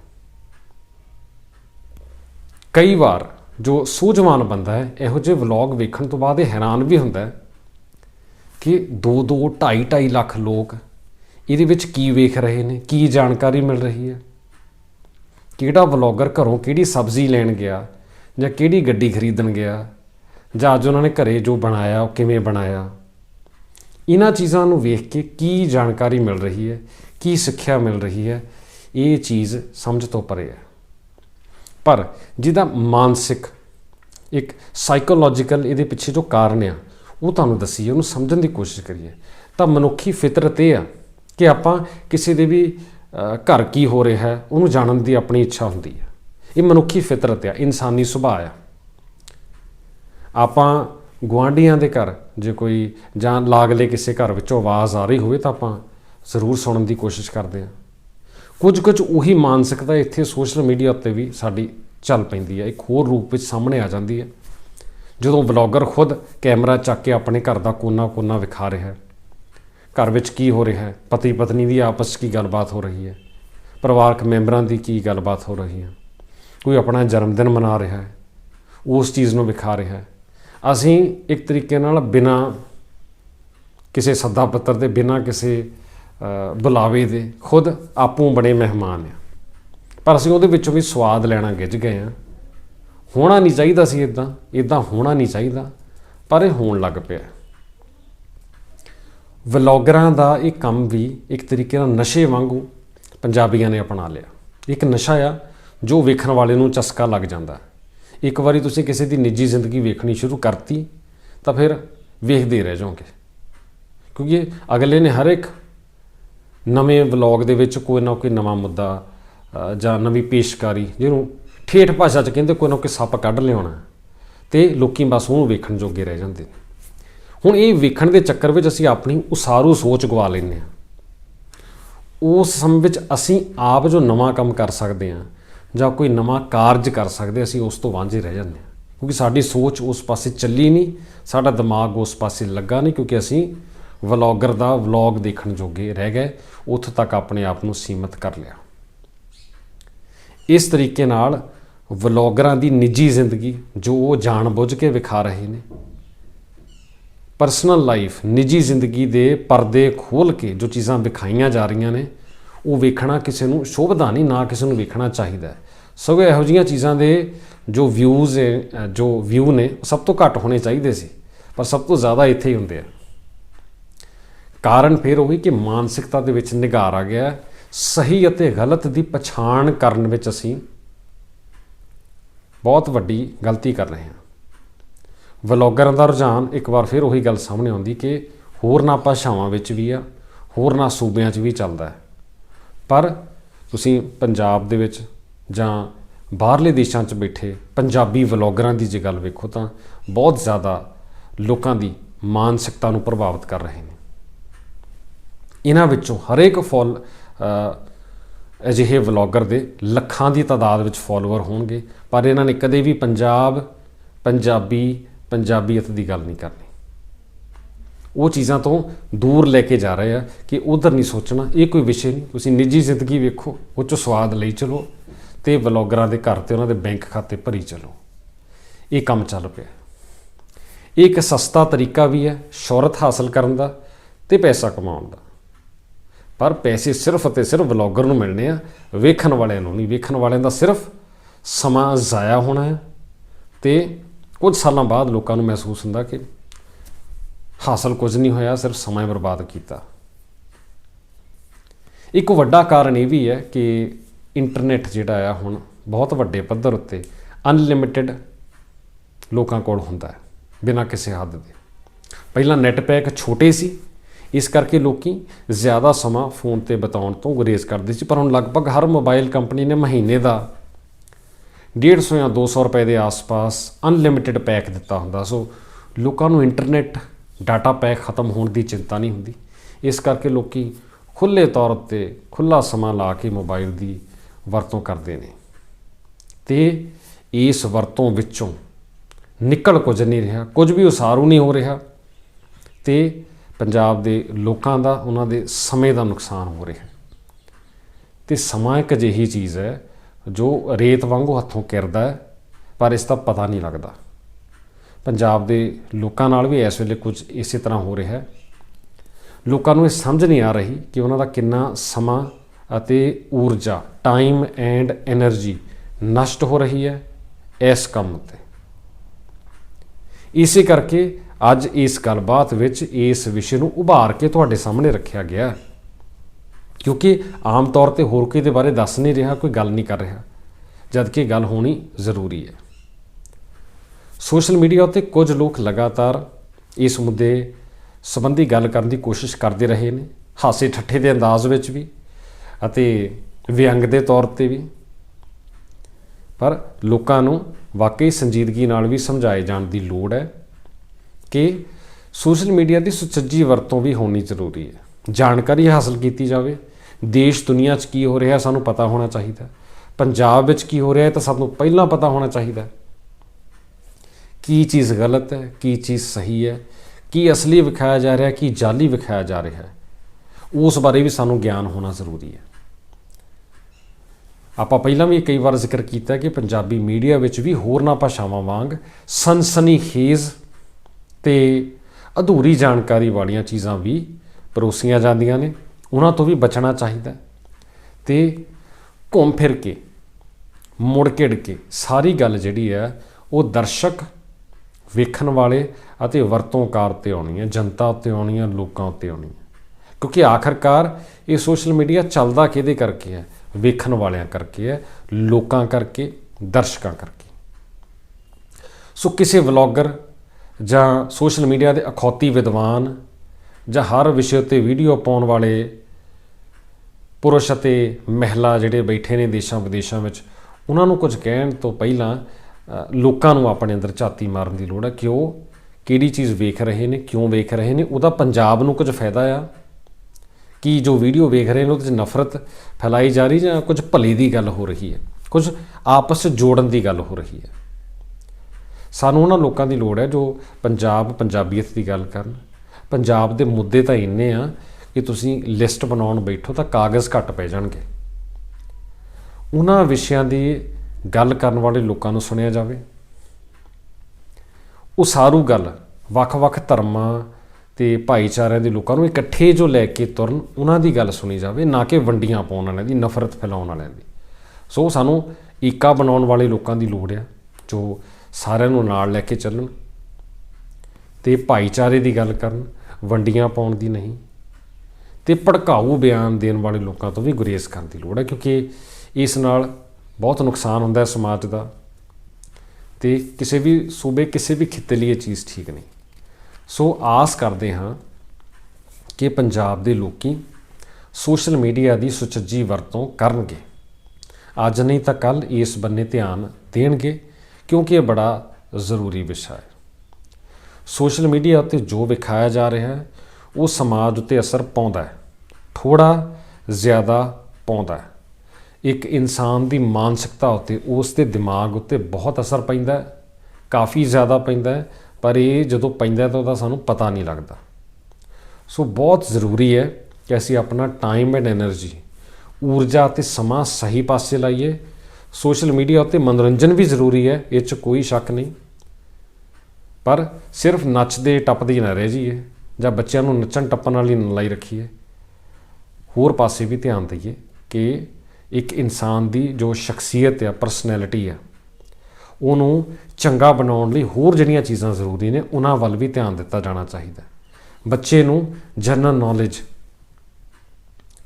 ਕਈ ਵਾਰ ਜੋ ਸੂਝਵਾਨ ਬੰਦਾ ਹੈ, ਇਹੋ ਜਿਹੇ ਵਲੌਗ ਵੇਖਣ ਤੋਂ ਬਾਅਦ ਇਹ ਹੈਰਾਨ ਵੀ ਹੁੰਦਾ ਹੈ ਕਿ 2-2 2.5 ਲੱਖ ਲੋਕ ਇਹਦੇ ਵਿੱਚ ਕੀ ਵੇਖ ਰਹੇ ਨੇ, ਕੀ ਜਾਣਕਾਰੀ ਮਿਲ ਰਹੀ ਹੈ? ਕਿਹੜਾ ਵਲੌਗਰ ਘਰੋਂ ਕਿਹੜੀ ਸਬਜ਼ੀ ਲੈਣ ਗਿਆ ਜਾਂ ਕਿਹੜੀ ਗੱਡੀ ਖਰੀਦਣ ਗਿਆ ਜਾਂ ਅੱਜ ਉਹਨਾਂ ਨੇ ਘਰੇ ਜੋ ਬਣਾਇਆ, ਉਹ ਕਿਵੇਂ ਬਣਾਇਆ? ਇਹਨਾਂ ਚੀਜ਼ਾਂ ਨੂੰ ਵੇਖ ਕੇ ਕੀ ਜਾਣਕਾਰੀ ਮਿਲ ਰਹੀ ਹੈ, ਕੀ ਸਿੱਖਿਆ ਮਿਲ ਰਹੀ ਹੈ, ਇਹ ਚੀਜ਼ ਸਮਝ ਤੋਂ ਪਰੇ ਹੈ। ਪਰ ਜਿਹਦਾ ਮਾਨਸਿਕ ਇੱਕ ਸਾਈਕੋਲੋਜੀਕਲ ਇਹਦੇ ਪਿੱਛੇ ਜੋ ਕਾਰਨ ਆ ਉਹ ਤੁਹਾਨੂੰ ਦੱਸੀਏ, ਉਹਨੂੰ ਸਮਝਣ ਦੀ ਕੋਸ਼ਿਸ਼ ਕਰੀਏ। ਤਾਂ ਮਨੁੱਖੀ ਫਿਤਰਤ ਇਹ ਆ ਕਿ ਆਪਾਂ ਕਿਸੇ ਦੇ ਵੀ ਘਰ ਕੀ ਹੋ ਰਿਹਾ ਹੈ, ਉਹਨੂੰ ਜਾਣਨ ਦੀ ਆਪਣੀ ਇੱਛਾ ਹੁੰਦੀ ਹੈ। ਇਹ ਮਨੁੱਖੀ ਫਿਤਰਤ ਆ, ਇਨਸਾਨੀ ਸੁਭਾਅ ਆ। ਆਪਾਂ ਗੁਆਂਢੀਆਂ ਦੇ ਘਰ ਜੇ ਕੋਈ ਜਾਂ ਲਾਗਲੇ ਕਿਸੇ ਘਰ ਵਿੱਚੋਂ ਆਵਾਜ਼ ਆ ਰਹੀ ਹੋਵੇ ਤਾਂ ਆਪਾਂ ਜ਼ਰੂਰ ਸੁਣਨ ਦੀ ਕੋਸ਼ਿਸ਼ ਕਰਦੇ ਹਾਂ। ਕੁਝ ਕੁਝ ਉਹੀ ਮਾਨਸਿਕਤਾ ਇੱਥੇ ਸੋਸ਼ਲ ਮੀਡੀਆ ਉੱਤੇ ਵੀ ਸਾਡੀ ਚੱਲ ਪੈਂਦੀ ਹੈ, ਇੱਕ ਹੋਰ ਰੂਪ ਵਿੱਚ ਸਾਹਮਣੇ ਆ ਜਾਂਦੀ ਹੈ। ਜਦੋਂ ਵਲੌਗਰ ਖੁਦ ਕੈਮਰਾ ਚੱਕ ਕੇ ਆਪਣੇ ਘਰ ਦਾ ਕੋਨਾ-ਕੋਨਾ ਵਿਖਾ ਰਿਹਾ ਹੈ। ਘਰ ਵਿੱਚ ਕੀ ਹੋ ਰਿਹਾ ਹੈ? ਪਤੀ ਪਤਨੀ ਦੀ ਆਪਸ 'ਚ ਕੀ ਗੱਲਬਾਤ ਹੋ ਰਹੀ ਹੈ? ਪਰਿਵਾਰਕ ਮੈਂਬਰਾਂ ਦੀ ਕੀ ਗੱਲਬਾਤ ਹੋ ਰਹੀ ਹੈ? ਕੋਈ ਆਪਣਾ ਜਨਮ ਦਿਨ ਮਨਾ ਰਿਹਾ ਹੈ? ਉਸ ਚੀਜ਼ ਨੂੰ ਵਿਖਾ ਰਿਹਾ ਹੈ। ਅਸੀਂ ਇੱਕ ਤਰੀਕੇ ਨਾਲ ਬਿਨਾ ਕਿਸੇ ਸੱਦਾ ਪੱਤਰ ਦੇ, ਬਿਨਾ ਕਿਸੇ ਬੁਲਾਵੇ ਦੇ ਖੁਦ ਆਪੂ ਬਣੇ ਮਹਿਮਾਨ ਆ ਪਰ ਅਸੀਂ ਉਹਦੇ ਵਿੱਚੋਂ ਵੀ ਸਵਾਦ ਲੈਣਾ ਗਿੱਝ ਗਏ ਆ ਹੋਣਾ ਨਹੀਂ ਚਾਹੀਦਾ ਸੀ ਇਦਾਂ ਇਦਾਂ ਹੋਣਾ ਨਹੀਂ ਚਾਹੀਦਾ, ਪਰ ਇਹ ਹੋਣ ਲੱਗ ਪਿਆ। ਵਲੌਗਰਾਂ ਦਾ ਇਹ ਕੰਮ ਵੀ ਇੱਕ ਤਰੀਕੇ ਨਾਲ ਨਸ਼ੇ ਵਾਂਗੂ ਪੰਜਾਬੀਆਂ ਨੇ ਅਪਣਾ ਲਿਆ। ਇੱਕ ਨਸ਼ਾ ਆ ਜੋ ਵੇਖਣ ਵਾਲੇ ਨੂੰ ਚਸਕਾ ਲੱਗ ਜਾਂਦਾ। ਇੱਕ ਵਾਰੀ ਤੁਸੀਂ ਕਿਸੇ ਦੀ ਨਿੱਜੀ ਜ਼ਿੰਦਗੀ ਵੇਖਣੀ ਸ਼ੁਰੂ ਕਰਤੀ, ਤਾਂ ਫਿਰ ਵੇਖਦੇ ਰਹਿ ਜਾਓਗੇ। ਕਿਉਂਕਿ ਅਗਲੇ ਨੇ ਹਰ ਇੱਕ ਨਵੇਂ ਵਲੌਗ ਦੇ ਵਿੱਚ ਕੋਈ ਨਾ ਕੋਈ ਨਵਾਂ ਮੁੱਦਾ ਜਾਂ ਨਵੀਂ ਪੇਸ਼ਕਾਰੀ, ਜਿਹਨੂੰ ਠੇਠ ਭਾਸ਼ਾ 'ਚ ਕਹਿੰਦੇ ਕੋਈ ਨਾ ਕੋਈ ਸੱਪ ਕੱਢ ਲਿਆਉਣਾ ਤੇ ਲੋਕੀ ਬਸ ਉਹਨੂੰ ਵੇਖਣ ਜੋਗੇ ਰਹਿ ਜਾਂਦੇ ਨੇ। ਹੁਣ ਇਹ ਵੇਖਣ ਦੇ ਚੱਕਰ ਵਿੱਚ ਅਸੀਂ ਆਪਣੀ ਉਸਾਰੂ ਸੋਚ ਗਵਾ ਲੈਂਦੇ ਹਾਂ। ਉਸ ਸਮ ਵਿੱਚ ਅਸੀਂ ਆਪ ਜੋ ਨਵਾਂ ਕੰਮ ਕਰ ਸਕਦੇ ਹਾਂ ਜਾਂ ਕੋਈ ਨਵਾਂ ਕਾਰਜ ਕਰ ਸਕਦੇ ਅਸੀਂ ਉਸ ਤੋਂ ਵਾਂਝੇ ਰਹਿ ਜਾਂਦੇ ਹਾਂ। ਕਿਉਂਕਿ ਸਾਡੀ ਸੋਚ ਉਸ ਪਾਸੇ ਚੱਲੀ ਨਹੀਂ, ਸਾਡਾ ਦਿਮਾਗ ਉਸ ਪਾਸੇ ਲੱਗਾ ਨਹੀਂ, ਕਿਉਂਕਿ ਅਸੀਂ ਵਲੌਗਰ ਦਾ ਵਲੌਗ ਦੇਖਣ ਜੋਗੇ ਰਹਿ ਗਏ, ਉੱਥੋਂ ਤੱਕ ਆਪਣੇ ਆਪ ਨੂੰ ਸੀਮਤ ਕਰ ਲਿਆ। ਇਸ ਤਰੀਕੇ ਨਾਲ ਵਲੌਗਰਾਂ ਦੀ ਨਿੱਜੀ ਜ਼ਿੰਦਗੀ ਜੋ ਉਹ ਜਾਣਬੁੱਝ ਕੇ ਵਿਖਾ ਰਹੇ ਨੇ। ਪਰਸਨਲ ਲਾਈਫ ਨਿੱਜੀ ਜ਼ਿੰਦਗੀ ਦੇ ਪਰਦੇ ਖੋਲ ਕੇ ਜੋ ਚੀਜ਼ਾਂ ਵਿਖਾਈਆਂ ਜਾ ਰਹੀਆਂ ਨੇ, ਉਹ ਵੇਖਣਾ ਕਿਸੇ ਨੂੰ ਸ਼ੋਭਦਾ ਨਹੀਂ, ਨਾ ਕਿਸੇ ਨੂੰ ਵੇਖਣਾ ਚਾਹੀਦਾ। ਸਗੋਂ ਇਹੋ ਜਿਹੀਆਂ ਚੀਜ਼ਾਂ ਦੇ ਜੋ ਵਿਊਜ਼ ਜੋ ਵਿਊ ਨੇ ਸਭ ਤੋਂ ਘੱਟ ਹੋਣੇ ਚਾਹੀਦੇ ਸੀ, ਪਰ ਸਭ ਤੋਂ ਜ਼ਿਆਦਾ ਇੱਥੇ ਹੀ ਹੁੰਦੇ ਆ। ਕਾਰਨ ਫਿਰ ਉਹੀ ਕਿ ਮਾਨਸਿਕਤਾ ਦੇ ਵਿੱਚ ਨਿਗਾਰ ਆ ਗਿਆ। ਸਹੀ ਅਤੇ ਗਲਤ ਦੀ ਪਛਾਣ ਕਰਨ ਵਿੱਚ ਅਸੀਂ ਬਹੁਤ ਵੱਡੀ ਗਲਤੀ ਕਰ ਰਹੇ ਹਾਂ। ਵਲੌਗਰਾਂ ਦਾ ਰੁਝਾਨ ਇੱਕ ਵਾਰ ਫਿਰ ਉਹੀ ਗੱਲ ਸਾਹਮਣੇ ਆਉਂਦੀ ਕਿ ਹੋਰਨਾਂ ਭਾਸ਼ਾਵਾਂ ਵਿੱਚ ਵੀ ਆ ਹੋਰਨਾਂ ਸੂਬਿਆਂ 'ਚ ਵੀ ਚੱਲਦਾ ਹੈ। ਪਰ ਤੁਸੀਂ ਪੰਜਾਬ ਦੇ ਵਿੱਚ ਜਾਂ ਬਾਹਰਲੇ ਦੇਸ਼ਾਂ 'ਚ ਬੈਠੇ ਪੰਜਾਬੀ ਵਲੌਗਰਾਂ ਦੀ ਜੇ ਗੱਲ ਵੇਖੋ ਤਾਂ ਬਹੁਤ ਜ਼ਿਆਦਾ ਲੋਕਾਂ ਦੀ ਮਾਨਸਿਕਤਾ ਨੂੰ ਪ੍ਰਭਾਵਿਤ ਕਰ ਰਹੇ ਨੇ। ਇਹਨਾਂ ਵਿੱਚੋਂ ਹਰੇਕ ਫੋਲ ਅਜਿਹੇ ਵਲੌਗਰ ਦੇ ਲੱਖਾਂ ਦੀ ਤਾਦਾਦ ਵਿੱਚ ਫਾਲੋਅਰ ਹੋਣਗੇ। ਪਰ ਇਹਨਾਂ ਨੇ ਕਦੇ ਵੀ ਪੰਜਾਬ, ਪੰਜਾਬੀ, ਪੰਜਾਬੀਅਤ ਦੀ ਗੱਲ ਨਹੀਂ ਕਰਨੀ। ਉਹ ਚੀਜ਼ਾਂ ਤੋਂ ਦੂਰ ਲੈ ਕੇ ਜਾ ਰਹੇ ਆ ਕਿ ਉਧਰ ਨਹੀਂ ਸੋਚਣਾ, ਇਹ ਕੋਈ ਵਿਸ਼ੇ ਨਹੀਂ। ਤੁਸੀਂ ਨਿੱਜੀ ਜ਼ਿੰਦਗੀ ਵੇਖੋ, ਉਹ 'ਚੋਂ ਸਵਾਦ ਲਈ ਚਲੋ ਤੇ ਵਲੌਗਰਾਂ ਦੇ ਘਰ ਤੇ ਉਹਨਾਂ ਦੇ ਬੈਂਕ ਖਾਤੇ ਭਰੀ ਚਲੋ। ਇਹ ਕੰਮ ਚੱਲ ਪਿਆ। ਇਹ ਇੱਕ ਸਸਤਾ ਤਰੀਕਾ ਵੀ ਹੈ ਸ਼ੋਹਰਤ ਹਾਸਲ ਕਰਨ ਦਾ ਤੇ ਪੈਸਾ ਕਮਾਉਣ ਦਾ। ਪਰ ਪੈਸੇ ਸਿਰਫ ਅਤੇ ਸਿਰਫ ਵਲੌਗਰ ਨੂੰ ਮਿਲਣੇ ਆ, ਵੇਖਣ ਵਾਲਿਆਂ ਨੂੰ ਨਹੀਂ। ਵੇਖਣ ਵਾਲਿਆਂ ਦਾ ਸਿਰਫ ਸਮਾਂ ਜ਼ਾਇਆ ਹੋਣਾ ਹੈ ਤੇ ਕੁਝ ਸਾਲਾਂ ਬਾਅਦ ਲੋਕਾਂ ਨੂੰ ਮਹਿਸੂਸ ਹੁੰਦਾ ਕਿ ਹਾਸਲ ਕੁਝ ਨਹੀਂ ਹੋਇਆ, ਸਿਰਫ ਸਮਾਂ ਬਰਬਾਦ ਕੀਤਾ। ਇੱਕ ਵੱਡਾ ਕਾਰਨ ਇਹ ਵੀ ਹੈ ਕਿ ਇੰਟਰਨੈਟ ਜਿਹੜਾ ਆ ਹੁਣ ਬਹੁਤ ਵੱਡੇ ਪੱਧਰ ਉੱਤੇ ਅਨਲਿਮਿਟਿਡ ਲੋਕਾਂ ਕੋਲ ਹੁੰਦਾ ਹੈ, ਬਿਨਾਂ ਕਿਸੇ ਹੱਦ ਦੇ। ਪਹਿਲਾਂ ਨੈਟ ਪੈਕ ਛੋਟੇ ਸੀ, ਇਸ ਕਰਕੇ ਲੋਕੀ ਜ਼ਿਆਦਾ ਸਮਾਂ ਫੋਨ ਤੇ ਬਿਤਾਉਣ ਤੋਂ ਗੁਰੇਜ਼ ਕਰਦੇ ਸੀ, ਪਰ ਹੁਣ ਲਗਭਗ ਹਰ ਮੋਬਾਈਲ ਕੰਪਨੀ ਨੇ ਮਹੀਨੇ ਦਾ 150 ਜਾਂ 200 ਰੁਪਏ ਦੇ ਆਸ-ਪਾਸ ਅਨਲਿਮਿਟਿਡ ਪੈਕ ਦਿੱਤਾ ਹੁੰਦਾ। ਸੋ ਲੋਕਾਂ ਨੂੰ ਇੰਟਰਨੈਟ ਡਾਟਾ ਪੈਕ ਖਤਮ ਹੋਣ ਦੀ ਚਿੰਤਾ ਨਹੀਂ ਹੁੰਦੀ। ਇਸ ਕਰਕੇ ਲੋਕੀ ਖੁੱਲੇ ਤੌਰ ਤੇ ਖੁੱਲਾ ਸਮਾਂ ਲਾ ਕੇ ਮੋਬਾਈਲ ਦੀ ਵਰਤੋਂ ਕਰਦੇ ਨੇ। ਤੇ ਇਸ ਵਰਤੋਂ ਵਿੱਚੋਂ ਨਿਕਲ ਕੁਝ ਨਹੀਂ ਰਿਹਾ, ਕੁਝ ਵੀ ਉਸਾਰੂ ਨਹੀਂ ਹੋ ਰਿਹਾ ਤੇ ਪੰਜਾਬ ਦੇ ਲੋਕਾਂ ਦਾ, ਉਹਨਾਂ ਦੇ ਸਮੇਂ ਦਾ ਨੁਕਸਾਨ ਹੋ ਰਿਹਾ। ਤੇ ਸਮਾਂ ਇੱਕ ਅਜਿਹੀ ਚੀਜ਼ ਹੈ ਜੋ ਰੇਤ ਵਾਂਗੂ ਹੱਥੋਂ ਕਿਰਦਾ ਹੈ, ਪਰ ਇਸ ਦਾ ਪਤਾ ਨਹੀਂ ਲੱਗਦਾ। ਪੰਜਾਬ ਦੇ ਲੋਕਾਂ ਨਾਲ ਵੀ ਇਸ ਵੇਲੇ ਕੁਝ ਇਸੇ ਤਰ੍ਹਾਂ ਹੋ ਰਿਹਾ ਹੈ। ਲੋਕਾਂ ਨੂੰ ਇਹ ਸਮਝ ਨਹੀਂ ਆ ਰਹੀ ਕਿ ਉਹਨਾਂ ਦਾ ਕਿੰਨਾ ਸਮਾਂ ਅਤੇ ਊਰਜਾ ਟਾਈਮ ਐਂਡ એનર્ਜੀ ਨਸ਼ਟ ਹੋ ਰਹੀ ਹੈ ਇਸ ਕੰਮ ਤੇ ਇਸੇ ਕਰਕੇ ਅੱਜ ਇਸ ਗੱਲਬਾਤ ਵਿੱਚ ਇਸ ਵਿਸ਼ੇ ਨੂੰ ਉਭਾਰ ਕੇ ਤੁਹਾਡੇ ਸਾਹਮਣੇ ਰੱਖਿਆ ਗਿਆ ਹੈ। ਕਿਉਂਕਿ ਆਮ ਤੌਰ ਤੇ ਹੋਰ ਕੋਈ ਦੇ ਬਾਰੇ ਦੱਸ ਨਹੀਂ ਰਿਹਾ, ਕੋਈ ਗੱਲ ਨਹੀਂ ਕਰ ਰਿਹਾ। ਜਦ ਕਿ ਗੱਲ ਹੋਣੀ ਜ਼ਰੂਰੀ ਹੈ। ਸੋਸ਼ਲ ਮੀਡੀਆ ਉੱਤੇ ਕੁਝ ਲੋਕ ਲਗਾਤਾਰ ਇਸ ਮੁੱਦੇ ਸੰਬੰਧੀ ਗੱਲ ਕਰਨ ਦੀ ਕੋਸ਼ਿਸ਼ ਕਰਦੇ ਰਹੇ ਨੇ, ਹਾਸੇ ਠੱਠੇ ਦੇ ਅੰਦਾਜ਼ ਵਿੱਚ ਵੀ ਅਤੇ ਵਿਅੰਗ ਦੇ ਤੌਰ ਤੇ ਵੀ। ਪਰ ਲੋਕਾਂ ਨੂੰ ਵਾਕਈ ਸੰਜੀਦਗੀ ਨਾਲ ਵੀ ਸਮਝਾਏ ਜਾਣ ਦੀ ਲੋੜ ਹੈ ਕਿ ਸੋਸ਼ਲ ਮੀਡੀਆ ਦੀ ਸੁਚੱਜੀ ਵਰਤੋਂ ਵੀ ਹੋਣੀ ਜ਼ਰੂਰੀ ਹੈ। ਜਾਣਕਾਰੀ ਹਾਸਲ ਕੀਤੀ ਜਾਵੇ। ਦੇਸ਼ ਦੁਨੀਆ 'ਚ ਕੀ ਹੋ ਰਿਹਾ ਸਾਨੂੰ ਪਤਾ ਹੋਣਾ ਚਾਹੀਦਾ। ਪੰਜਾਬ ਵਿੱਚ ਕੀ ਹੋ ਰਿਹਾ ਹੈ ਤਾਂ ਸਾਨੂੰ ਪਹਿਲਾਂ ਪਤਾ ਹੋਣਾ ਚਾਹੀਦਾ। ਕੀ ਚੀਜ਼ ਗਲਤ ਹੈ, ਕੀ ਚੀਜ਼ ਸਹੀ ਹੈ, ਕੀ ਅਸਲੀ ਵਿਖਾਇਆ ਜਾ ਰਿਹਾ, ਕੀ ਜਾਲੀ ਵਿਖਾਇਆ ਜਾ ਰਿਹਾ ਹੈ। ਉਸ ਬਾਰੇ ਵੀ ਸਾਨੂੰ ਗਿਆਨ ਹੋਣਾ ਜ਼ਰੂਰੀ ਹੈ। ਆਪਾਂ ਪਹਿਲਾਂ ਵੀ ਕਈ ਵਾਰ ਜ਼ਿਕਰ ਕੀਤਾ ਕਿ ਪੰਜਾਬੀ ਮੀਡੀਆ ਵਿੱਚ ਵੀ ਹੋਰਨਾਂ ਭਾਸ਼ਾਵਾਂ ਵਾਂਗ ਸਨਸਨੀਖੇਜ਼ ਤੇ ਅਧੂਰੀ ਜਾਣਕਾਰੀ ਵਾਲੀਆਂ ਚੀਜ਼ਾਂ ਵੀ ਪਰੋਸੀਆਂ ਜਾਂਦੀਆਂ ਨੇ, ਉਹਨਾਂ ਤੋਂ ਵੀ ਬਚਣਾ ਚਾਹੀਦਾ ਹੈ। ਤੇ ਘੁੰਮ ਫਿਰ ਕੇ, ਮੁੜ ਘਿੜ ਕੇ, ਸਾਰੀ ਗੱਲ ਜਿਹੜੀ ਹੈ, ਉਹ ਦਰਸ਼ਕ ਵੇਖਣ ਵਾਲੇ ਅਤੇ ਵਰਤੋਂਕਾਰ ਤੇ ਆਉਣੀ ਹੈ, ਜਨਤਾ ਉੱਤੇ ਆਉਣੀ ਹੈ, ਲੋਕਾਂ ਉੱਤੇ ਆਉਣੀ ਹੈ। ਕਿਉਂਕਿ ਆਖਰਕਾਰ ਇਹ ਸੋਸ਼ਲ ਮੀਡੀਆ ਚੱਲਦਾ ਕਿਹਦੇ ਕਰਕੇ ਹੈ? ਵੇਖਣ ਵਾਲਿਆਂ ਕਰਕੇ ਹੈ, ਲੋਕਾਂ ਕਰਕੇ, ਦਰਸ਼ਕਾਂ ਕਰਕੇ। ਸੋ ਕਿਸੇ ਵਲੌਗਰ ਜਾਂ ਸੋਸ਼ਲ ਮੀਡੀਆ ਦੇ ਅਖੌਤੀ ਵਿਦਵਾਨ ਜਾਂ ਹਰ ਵਿਸ਼ੇ ਉੱਤੇ ਵੀਡੀਓ ਪਾਉਣ ਵਾਲੇ ਪੁਰਸ਼ ਅਤੇ ਮਹਿਲਾ ਜਿਹੜੇ ਬੈਠੇ ਨੇ ਦੇਸ਼ਾਂ ਵਿਦੇਸ਼ਾਂ ਵਿੱਚ, ਉਹਨਾਂ ਨੂੰ ਕੁਝ ਕਹਿਣ ਤੋਂ ਪਹਿਲਾਂ ਲੋਕਾਂ ਨੂੰ ਆਪਣੇ ਅੰਦਰ ਝਾਤੀ ਮਾਰਨ ਦੀ ਲੋੜ ਹੈ ਕਿ ਉਹ ਕਿਹੜੀ ਚੀਜ਼ ਵੇਖ ਰਹੇ ਨੇ, ਕਿਉਂ ਵੇਖ ਰਹੇ ਨੇ, ਉਹਦਾ ਪੰਜਾਬ ਨੂੰ ਕੁਝ ਫਾਇਦਾ ਆ? ਕੀ ਜੋ ਵੀਡੀਓ ਵੇਖ ਰਹੇ ਨੇ, ਉਹਦੇ 'ਚ ਨਫ਼ਰਤ ਫੈਲਾਈ ਜਾ ਰਹੀ ਜਾਂ ਕੁਝ ਭਲੇ ਦੀ ਗੱਲ ਹੋ ਰਹੀ ਹੈ? ਕੁਝ ਆਪਸ 'ਚ ਜੋੜਨ ਦੀ ਗੱਲ ਹੋ ਰਹੀ ਹੈ। ਸਾਨੂੰ ਉਹਨਾਂ ਲੋਕਾਂ ਦੀ ਲੋੜ ਹੈ ਜੋ ਪੰਜਾਬ, ਪੰਜਾਬੀਅਤ ਦੀ ਗੱਲ ਕਰਨ। ਪੰਜਾਬ ਦੇ ਮੁੱਦੇ ਤਾਂ ਇੰਨੇ ਆ ਕਿ ਤੁਸੀਂ ਲਿਸਟ ਬਣਾਉਣ ਬੈਠੋ ਤਾਂ ਕਾਗਜ਼ ਘੱਟ ਪੈ ਜਾਣਗੇ। ਉਹਨਾਂ ਵਿਸ਼ਿਆਂ ਦੀ ਗੱਲ ਕਰਨ ਵਾਲੇ ਲੋਕਾਂ ਨੂੰ ਸੁਣਿਆ ਜਾਵੇ। ਉਹ ਸਾਰੂ ਗੱਲ, ਵੱਖ-ਵੱਖ ਧਰਮਾਂ ਤੇ ਭਾਈਚਾਰਿਆਂ ਦੇ ਲੋਕਾਂ ਨੂੰ ਇਕੱਠੇ ਜੋ ਲੈ ਕੇ ਤੁਰਨ, ਉਹਨਾਂ ਦੀ ਗੱਲ ਸੁਣੀ ਜਾਵੇ, ਨਾ ਕਿ ਵੰਡੀਆਂ ਪਾਉਣ ਵਾਲਿਆਂ ਦੀ, ਨਫ਼ਰਤ ਫੈਲਾਉਣ ਵਾਲਿਆਂ ਦੀ। ਸੋ ਸਾਨੂੰ ਏਕਾ ਬਣਾਉਣ ਵਾਲੇ ਲੋਕਾਂ ਦੀ ਲੋੜ ਆ, ਜੋ ਸਾਰਿਆਂ ਨੂੰ ਨਾਲ ਲੈ ਕੇ ਚੱਲਣ ਤੇ ਭਾਈਚਾਰੇ ਦੀ ਗੱਲ ਕਰਨ ਵੰਡੀਆਂ ਪਾਉਣ ਦੀ ਨਹੀਂ ਤੇ ਭੜਕਾਊ ਬਿਆਨ ਦੇਣ ਵਾਲੇ ਲੋਕਾਂ ਤੋਂ ਵੀ ਗੁਰੇਜ਼ ਕਰਨ ਦੀ ਲੋੜ ਹੈ, ਕਿਉਂਕਿ ਇਸ ਨਾਲ ਬਹੁਤ ਨੁਕਸਾਨ ਹੁੰਦਾ ਹੈ ਸਮਾਜ ਦਾ ਤੇ ਕਿਸੇ ਵੀ ਸੂਬੇ, ਕਿਸੇ ਵੀ ਖਿੱਤੇ ਲਈ ਇਹ ਚੀਜ਼ ਠੀਕ ਨਹੀਂ। ਸੋ ਆਸ ਕਰਦੇ ਹਾਂ ਕਿ ਪੰਜਾਬ ਦੇ ਲੋਕੀ ਸੋਸ਼ਲ ਮੀਡੀਆ ਦੀ ਸੁਚੱਜੀ ਵਰਤੋਂ ਕਰਨਗੇ। ਅੱਜ ਨਹੀਂ ਤਾਂ ਕੱਲ ਇਸ ਬੰਨੇ ਧਿਆਨ ਦੇਣਗੇ, ਕਿਉਂਕਿ ਇਹ ਬੜਾ ਜ਼ਰੂਰੀ ਵਿਸ਼ਾ ਹੈ। ਸੋਸ਼ਲ ਮੀਡੀਆ ਉੱਤੇ ਜੋ ਵਿਖਾਇਆ ਜਾ ਰਿਹਾ ਹੈ, ਉਹ ਸਮਾਜ ਉੱਤੇ ਅਸਰ ਪਾਉਂਦਾ ਹੈ। ਥੋੜਾ ਜ਼ਿਆਦਾ ਪਾਉਂਦਾ ਹੈ। ਇੱਕ ਇਨਸਾਨ ਦੀ ਮਾਨਸਿਕਤਾ ਉੱਤੇ, ਉਸ ਦੇ ਦਿਮਾਗ ਉੱਤੇ ਬਹੁਤ ਅਸਰ ਪੈਂਦਾ ਕਾਫੀ ਜ਼ਿਆਦਾ ਪੈਂਦਾ ਹੈ, ਪਰ ਇਹ ਜਦੋਂ ਪੈਂਦਾ ਤਾਂ ਉਹਦਾ ਸਾਨੂੰ ਪਤਾ ਨਹੀਂ ਲੱਗਦਾ। ਸੋ ਬਹੁਤ ਜ਼ਰੂਰੀ ਹੈ ਕਿ ਅਸੀਂ ਆਪਣਾ ਟਾਈਮ ਐਂਡ એનર્ਜੀ ਊਰਜਾ ਤੇ ਸਮਾਂ ਸਹੀ ਪਾਸੇ ਲਾਈਏ। ਸੋਸ਼ਲ ਮੀਡੀਆ ਉੱਤੇ ਮਨੋਰੰਜਨ ਵੀ ਜ਼ਰੂਰੀ ਹੈ, ਇਹ 'ਚ ਕੋਈ ਸ਼ੱਕ ਨਹੀਂ। ਪਰ ਸਿਰਫ ਨੱਚਦੇ ਟੱਪਦੇ ਨਾ ਰਹਿ ਜਾਈਏ, ਜਾਂ ਬੱਚਿਆਂ ਨੂੰ ਨੱਚਣ ਟੱਪਣ ਵਾਲੀ ਨਾ ਲਾਈ ਰੱਖੀਏ। ਹੋਰ ਪਾਸੇ ਵੀ ਧਿਆਨ ਦਈਏ ਕਿ ਇੱਕ ਇਨਸਾਨ ਦੀ ਜੋ ਸ਼ਖਸੀਅਤ ਆ, ਪਰਸਨੈਲਿਟੀ ਆ, ਉਹਨੂੰ ਚੰਗਾ ਬਣਾਉਣ ਲਈ ਹੋਰ ਜਿਹੜੀਆਂ ਚੀਜ਼ਾਂ ਜ਼ਰੂਰੀ ਨੇ, ਉਹਨਾਂ ਵੱਲ ਵੀ ਧਿਆਨ ਦਿੱਤਾ ਜਾਣਾ ਚਾਹੀਦਾ। ਬੱਚੇ ਨੂੰ ਜਨਰਲ ਨੌਲੇਜ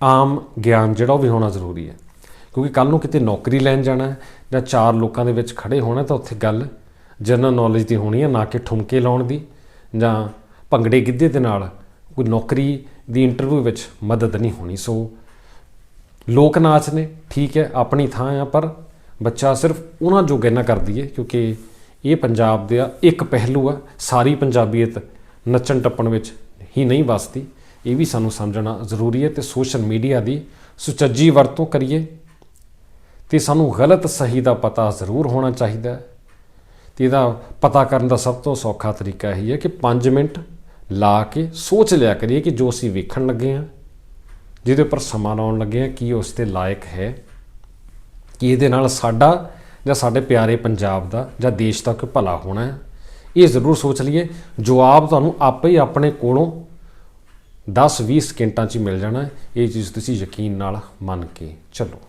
ਆਮ ਗਿਆਨ ਜਿਹੜਾ ਉਹ ਵੀ ਹੋਣਾ ਜ਼ਰੂਰੀ ਹੈ। ਕਿਉਂਕਿ ਕੱਲ ਨੂੰ ਕਿਤੇ ਨੌਕਰੀ ਲੈਣ ਜਾਣਾ ਜਾਂ ਚਾਰ ਲੋਕਾਂ ਦੇ ਵਿੱਚ ਖੜੇ ਹੋਣਾ ਤਾਂ ਉੱਥੇ ਗੱਲ ਜਨਰਲ ਨੌਲੇਜ ਦੀ ਹੋਣੀ ਹੈ ਨਾ ਕਿ ਠੁਮਕੇ ਲਾਉਣ ਦੀ ਜਾਂ ਭੰਗੜੇ ਗਿੱਧੇ ਦੇ ਨਾਲ ਕੋਈ ਨੌਕਰੀ ਦੀ ਇੰਟਰਵਿਊ ਵਿੱਚ ਮਦਦ ਨਹੀਂ ਹੋਣੀ। ਸੋ ਲੋਕ ਨਾਚ ਨੇ, ਠੀਕ ਹੈ, ਆਪਣੀ ਥਾਂ ਆ, ਪਰ ਬੱਚਾ ਸਿਰਫ ਉਹਨਾਂ ਜੋਗੇ ਨਾ ਕਰਦੀ ਹੈ ਕਿਉਂਕਿ ਇਹ ਪੰਜਾਬ ਦਾ ਇੱਕ ਪਹਿਲੂ ਆ, ਸਾਰੀ ਪੰਜਾਬੀਅਤ ਨੱਚਣ ਟੱਪਣ ਵਿੱਚ ਹੀ ਨਹੀਂ ਵਸਦੀ। ਇਹ ਵੀ ਸਾਨੂੰ ਸਮਝਣਾ ਜ਼ਰੂਰੀ ਹੈ ਤੇ ਸੋਸ਼ਲ ਮੀਡੀਆ ਦੀ ਸੁਚੱਜੀ ਵਰਤੋਂ ਕਰੀਏ। ਤੇ ਸਾਨੂੰ ਗਲਤ ਸਹੀ ਦਾ ਪਤਾ ਜ਼ਰੂਰ ਹੋਣਾ ਚਾਹੀਦਾ। ਹੈ ਇਹਦਾ ਪਤਾ ਕਰਨ ਦਾ ਸਭ ਤੋਂ ਸੌਖਾ ਤਰੀਕਾ ਇਹ ਹੈ ਕਿ 5 ਮਿੰਟ ਲਾ ਕੇ ਸੋਚ ਲਿਆ ਕਰੀਏ ਕਿ ਜੋ ਅਸੀਂ ਵੇਖਣ ਲੱਗੇ ਹਾਂ, ਜਿਹਦੇ ਉੱਪਰ ਸਮਾਂ ਲਾਉਣ ਲੱਗੇ ਹਾਂ, ਕੀ ਉਸ 'ਤੇ ਲਾਇਕ ਹੈ, ਕਿ ਇਹਦੇ ਨਾਲ ਸਾਡਾ ਜਾਂ ਸਾਡੇ ਪਿਆਰੇ ਪੰਜਾਬ ਦਾ ਜਾਂ ਦੇਸ਼ ਦਾ ਕੋਈ ਭਲਾ ਹੋਣਾ ਹੈ। ਇਹ ਜ਼ਰੂਰ ਸੋਚ ਲਈਏ। ਜਵਾਬ ਤੁਹਾਨੂੰ ਆਪੇ ਹੀ ਆਪਣੇ ਕੋਲੋਂ 10-20 ਸਕਿੰਟਾਂ 'ਚ ਹੀ ਮਿਲ ਜਾਣਾ ਇਹ ਚੀਜ਼ ਤੁਸੀਂ ਯਕੀਨ ਨਾਲ ਮੰਨ ਕੇ ਚੱਲੋ।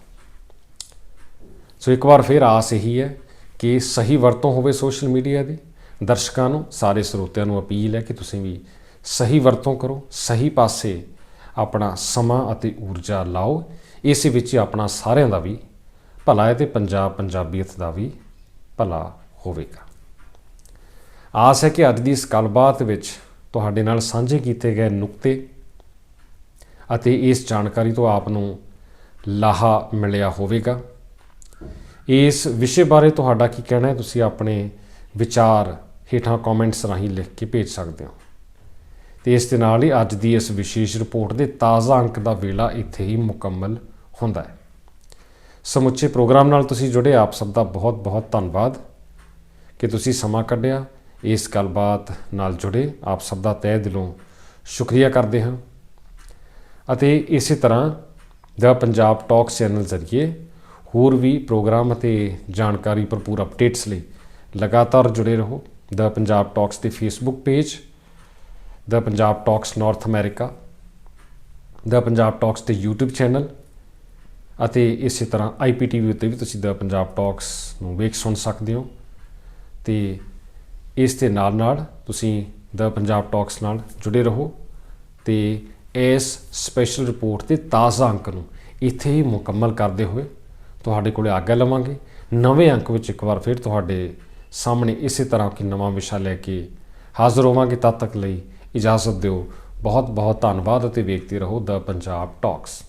ਸੋ ਇੱਕ ਵਾਰ ਫਿਰ ਆਸ ਇਹੀ ਹੈ ਕਿ ਸਹੀ ਵਰਤੋਂ ਹੋਵੇ ਸੋਸ਼ਲ ਮੀਡੀਆ ਦੀ, ਦਰਸ਼ਕਾਂ ਨੂੰ, ਸਾਰੇ ਸਰੋਤਿਆਂ ਨੂੰ ਅਪੀਲ ਹੈ ਕਿ ਤੁਸੀਂ ਵੀ ਸਹੀ ਵਰਤੋਂ ਕਰੋ, ਸਹੀ ਪਾਸੇ ਆਪਣਾ ਸਮਾਂ ਅਤੇ ਊਰਜਾ ਲਾਓ, ਇਸ ਵਿੱਚ ਹੀ ਆਪਣਾ ਸਾਰਿਆਂ ਦਾ ਵੀ ਭਲਾ ਹੈ ਤੇ ਪੰਜਾਬ ਪੰਜਾਬੀਅਤ ਦਾ ਵੀ ਭਲਾ ਹੋਵੇਗਾ। ਆਸ ਹੈ ਕਿ ਅੱਜ ਦੀ ਇਸ ਗੱਲਬਾਤ ਵਿੱਚ ਤੁਹਾਡੇ ਨਾਲ ਸਾਂਝੇ ਕੀਤੇ ਗਏ ਨੁਕਤੇ ਅਤੇ ਇਸ ਜਾਣਕਾਰੀ ਤੋਂ ਆਪ ਨੂੰ ਲਾਹਾ ਮਿਲਿਆ ਹੋਵੇਗਾ। ਇਸ ਵਿਸ਼ੇ ਬਾਰੇ ਤੁਹਾਡਾ ਕੀ ਕਹਿਣਾ ਹੈ? ਤੁਸੀਂ ਆਪਣੇ ਵਿਚਾਰ ਹੇਠਾਂ ਕਮੈਂਟਸ ਰਾਹੀਂ ਲਿਖ ਕੇ ਭੇਜ ਸਕਦੇ ਹੋ। ਤੇ ਇਸ ਦੇ ਨਾਲ ਹੀ ਅੱਜ ਦੀ ਇਸ ਵਿਸ਼ੇਸ਼ ਰਿਪੋਰਟ ਦੇ ਤਾਜ਼ਾ ਅੰਕ ਦਾ ਵੇਲਾ ਇੱਥੇ ਹੀ ਮੁਕੰਮਲ ਹੁੰਦਾ ਹੈ। ਸਮੁੱਚੇ ਪ੍ਰੋਗਰਾਮ ਨਾਲ ਤੁਸੀਂ ਜੁੜੇ, ਆਪ ਸਭ ਦਾ ਬਹੁਤ ਬਹੁਤ ਧੰਨਵਾਦ। ਕਿ ਤੁਸੀਂ ਸਮਾਂ ਕੱਢਿਆ, ਇਸ ਗੱਲਬਾਤ ਨਾਲ ਜੁੜੇ, ਆਪ ਸਭ ਦਾ ਤਹਿ ਦਿਲੋਂ ਸ਼ੁਕਰੀਆ ਕਰਦੇ ਹਾਂ। ਅਤੇ ਇਸੇ ਤਰ੍ਹਾਂ ਦਾ ਪੰਜਾਬ ਟਾਕਸ ਚੈਨਲ ਜ਼ਰੀਏ ਹੋਰ ਵੀ ਪ੍ਰੋਗਰਾਮ ਅਤੇ ਜਾਣਕਾਰੀ ਭਰਪੂਰ ਅਪਡੇਟਸ ਲਈ ਲਗਾਤਾਰ ਜੁੜੇ ਰਹੋ। ਦਾ ਪੰਜਾਬ ਟਾਕਸ ਦੇ ਫੇਸਬੁੱਕ ਪੇਜ ਦਾ ਪੰਜਾਬ ਟਾਕਸ ਨਾਰਥ ਅਮਰੀਕਾ ਦਾ ਪੰਜਾਬ ਟਾਕਸ ਦੇ YouTube ਚੈਨਲ ਅਤੇ ਇਸੇ ਤਰ੍ਹਾਂ IPTV ਉੱਤੇ ਵੀ ਤੁਸੀਂ ਦਾ ਪੰਜਾਬ ਟਾਕਸ ਨੂੰ ਵੇਖ ਸੁਣ ਸਕਦੇ ਹੋ। ਤੇ ਇਸ ਦੇ ਨਾਲ ਨਾਲ ਤੁਸੀਂ ਦਾ ਪੰਜਾਬ ਟਾਕਸ ਨਾਲ ਜੁੜੇ ਰਹੋ ਤੇ ਇਸ ਸਪੈਸ਼ਲ ਰਿਪੋਰਟ ਦੇ ਤਾਜ਼ਾ ਅੰਕ ਨੂੰ ਇੱਥੇ ਹੀ ਮੁਕੰਮਲ ਕਰਦੇ ਹੋਏ ਤੁਹਾਡੇ ਕੋਲੇ ਆਗਿਆ ਲਵਾਂਗੇ। ਨਵੇਂ ਅੰਕ ਵਿੱਚ ਇੱਕ ਵਾਰ ਫਿਰ ਤੁਹਾਡੇ ਸਾਹਮਣੇ ਇਸੇ ਤਰ੍ਹਾਂ ਕਿ ਨਵਾਂ ਵਿਸ਼ਾ ਲੈ ਕੇ ਹਾਜ਼ਰ ਹੋਵਾਂਗੇ। ਤਦ ਤੱਕ ਲਈ ਇਜਾਜ਼ਤ ਦਿਓ। ਬਹੁਤ ਬਹੁਤ ਧੰਨਵਾਦ ਅਤੇ ਵੇਖਦੇ ਰਹੋ ਦ ਪੰਜਾਬ ਟਾਕਸ।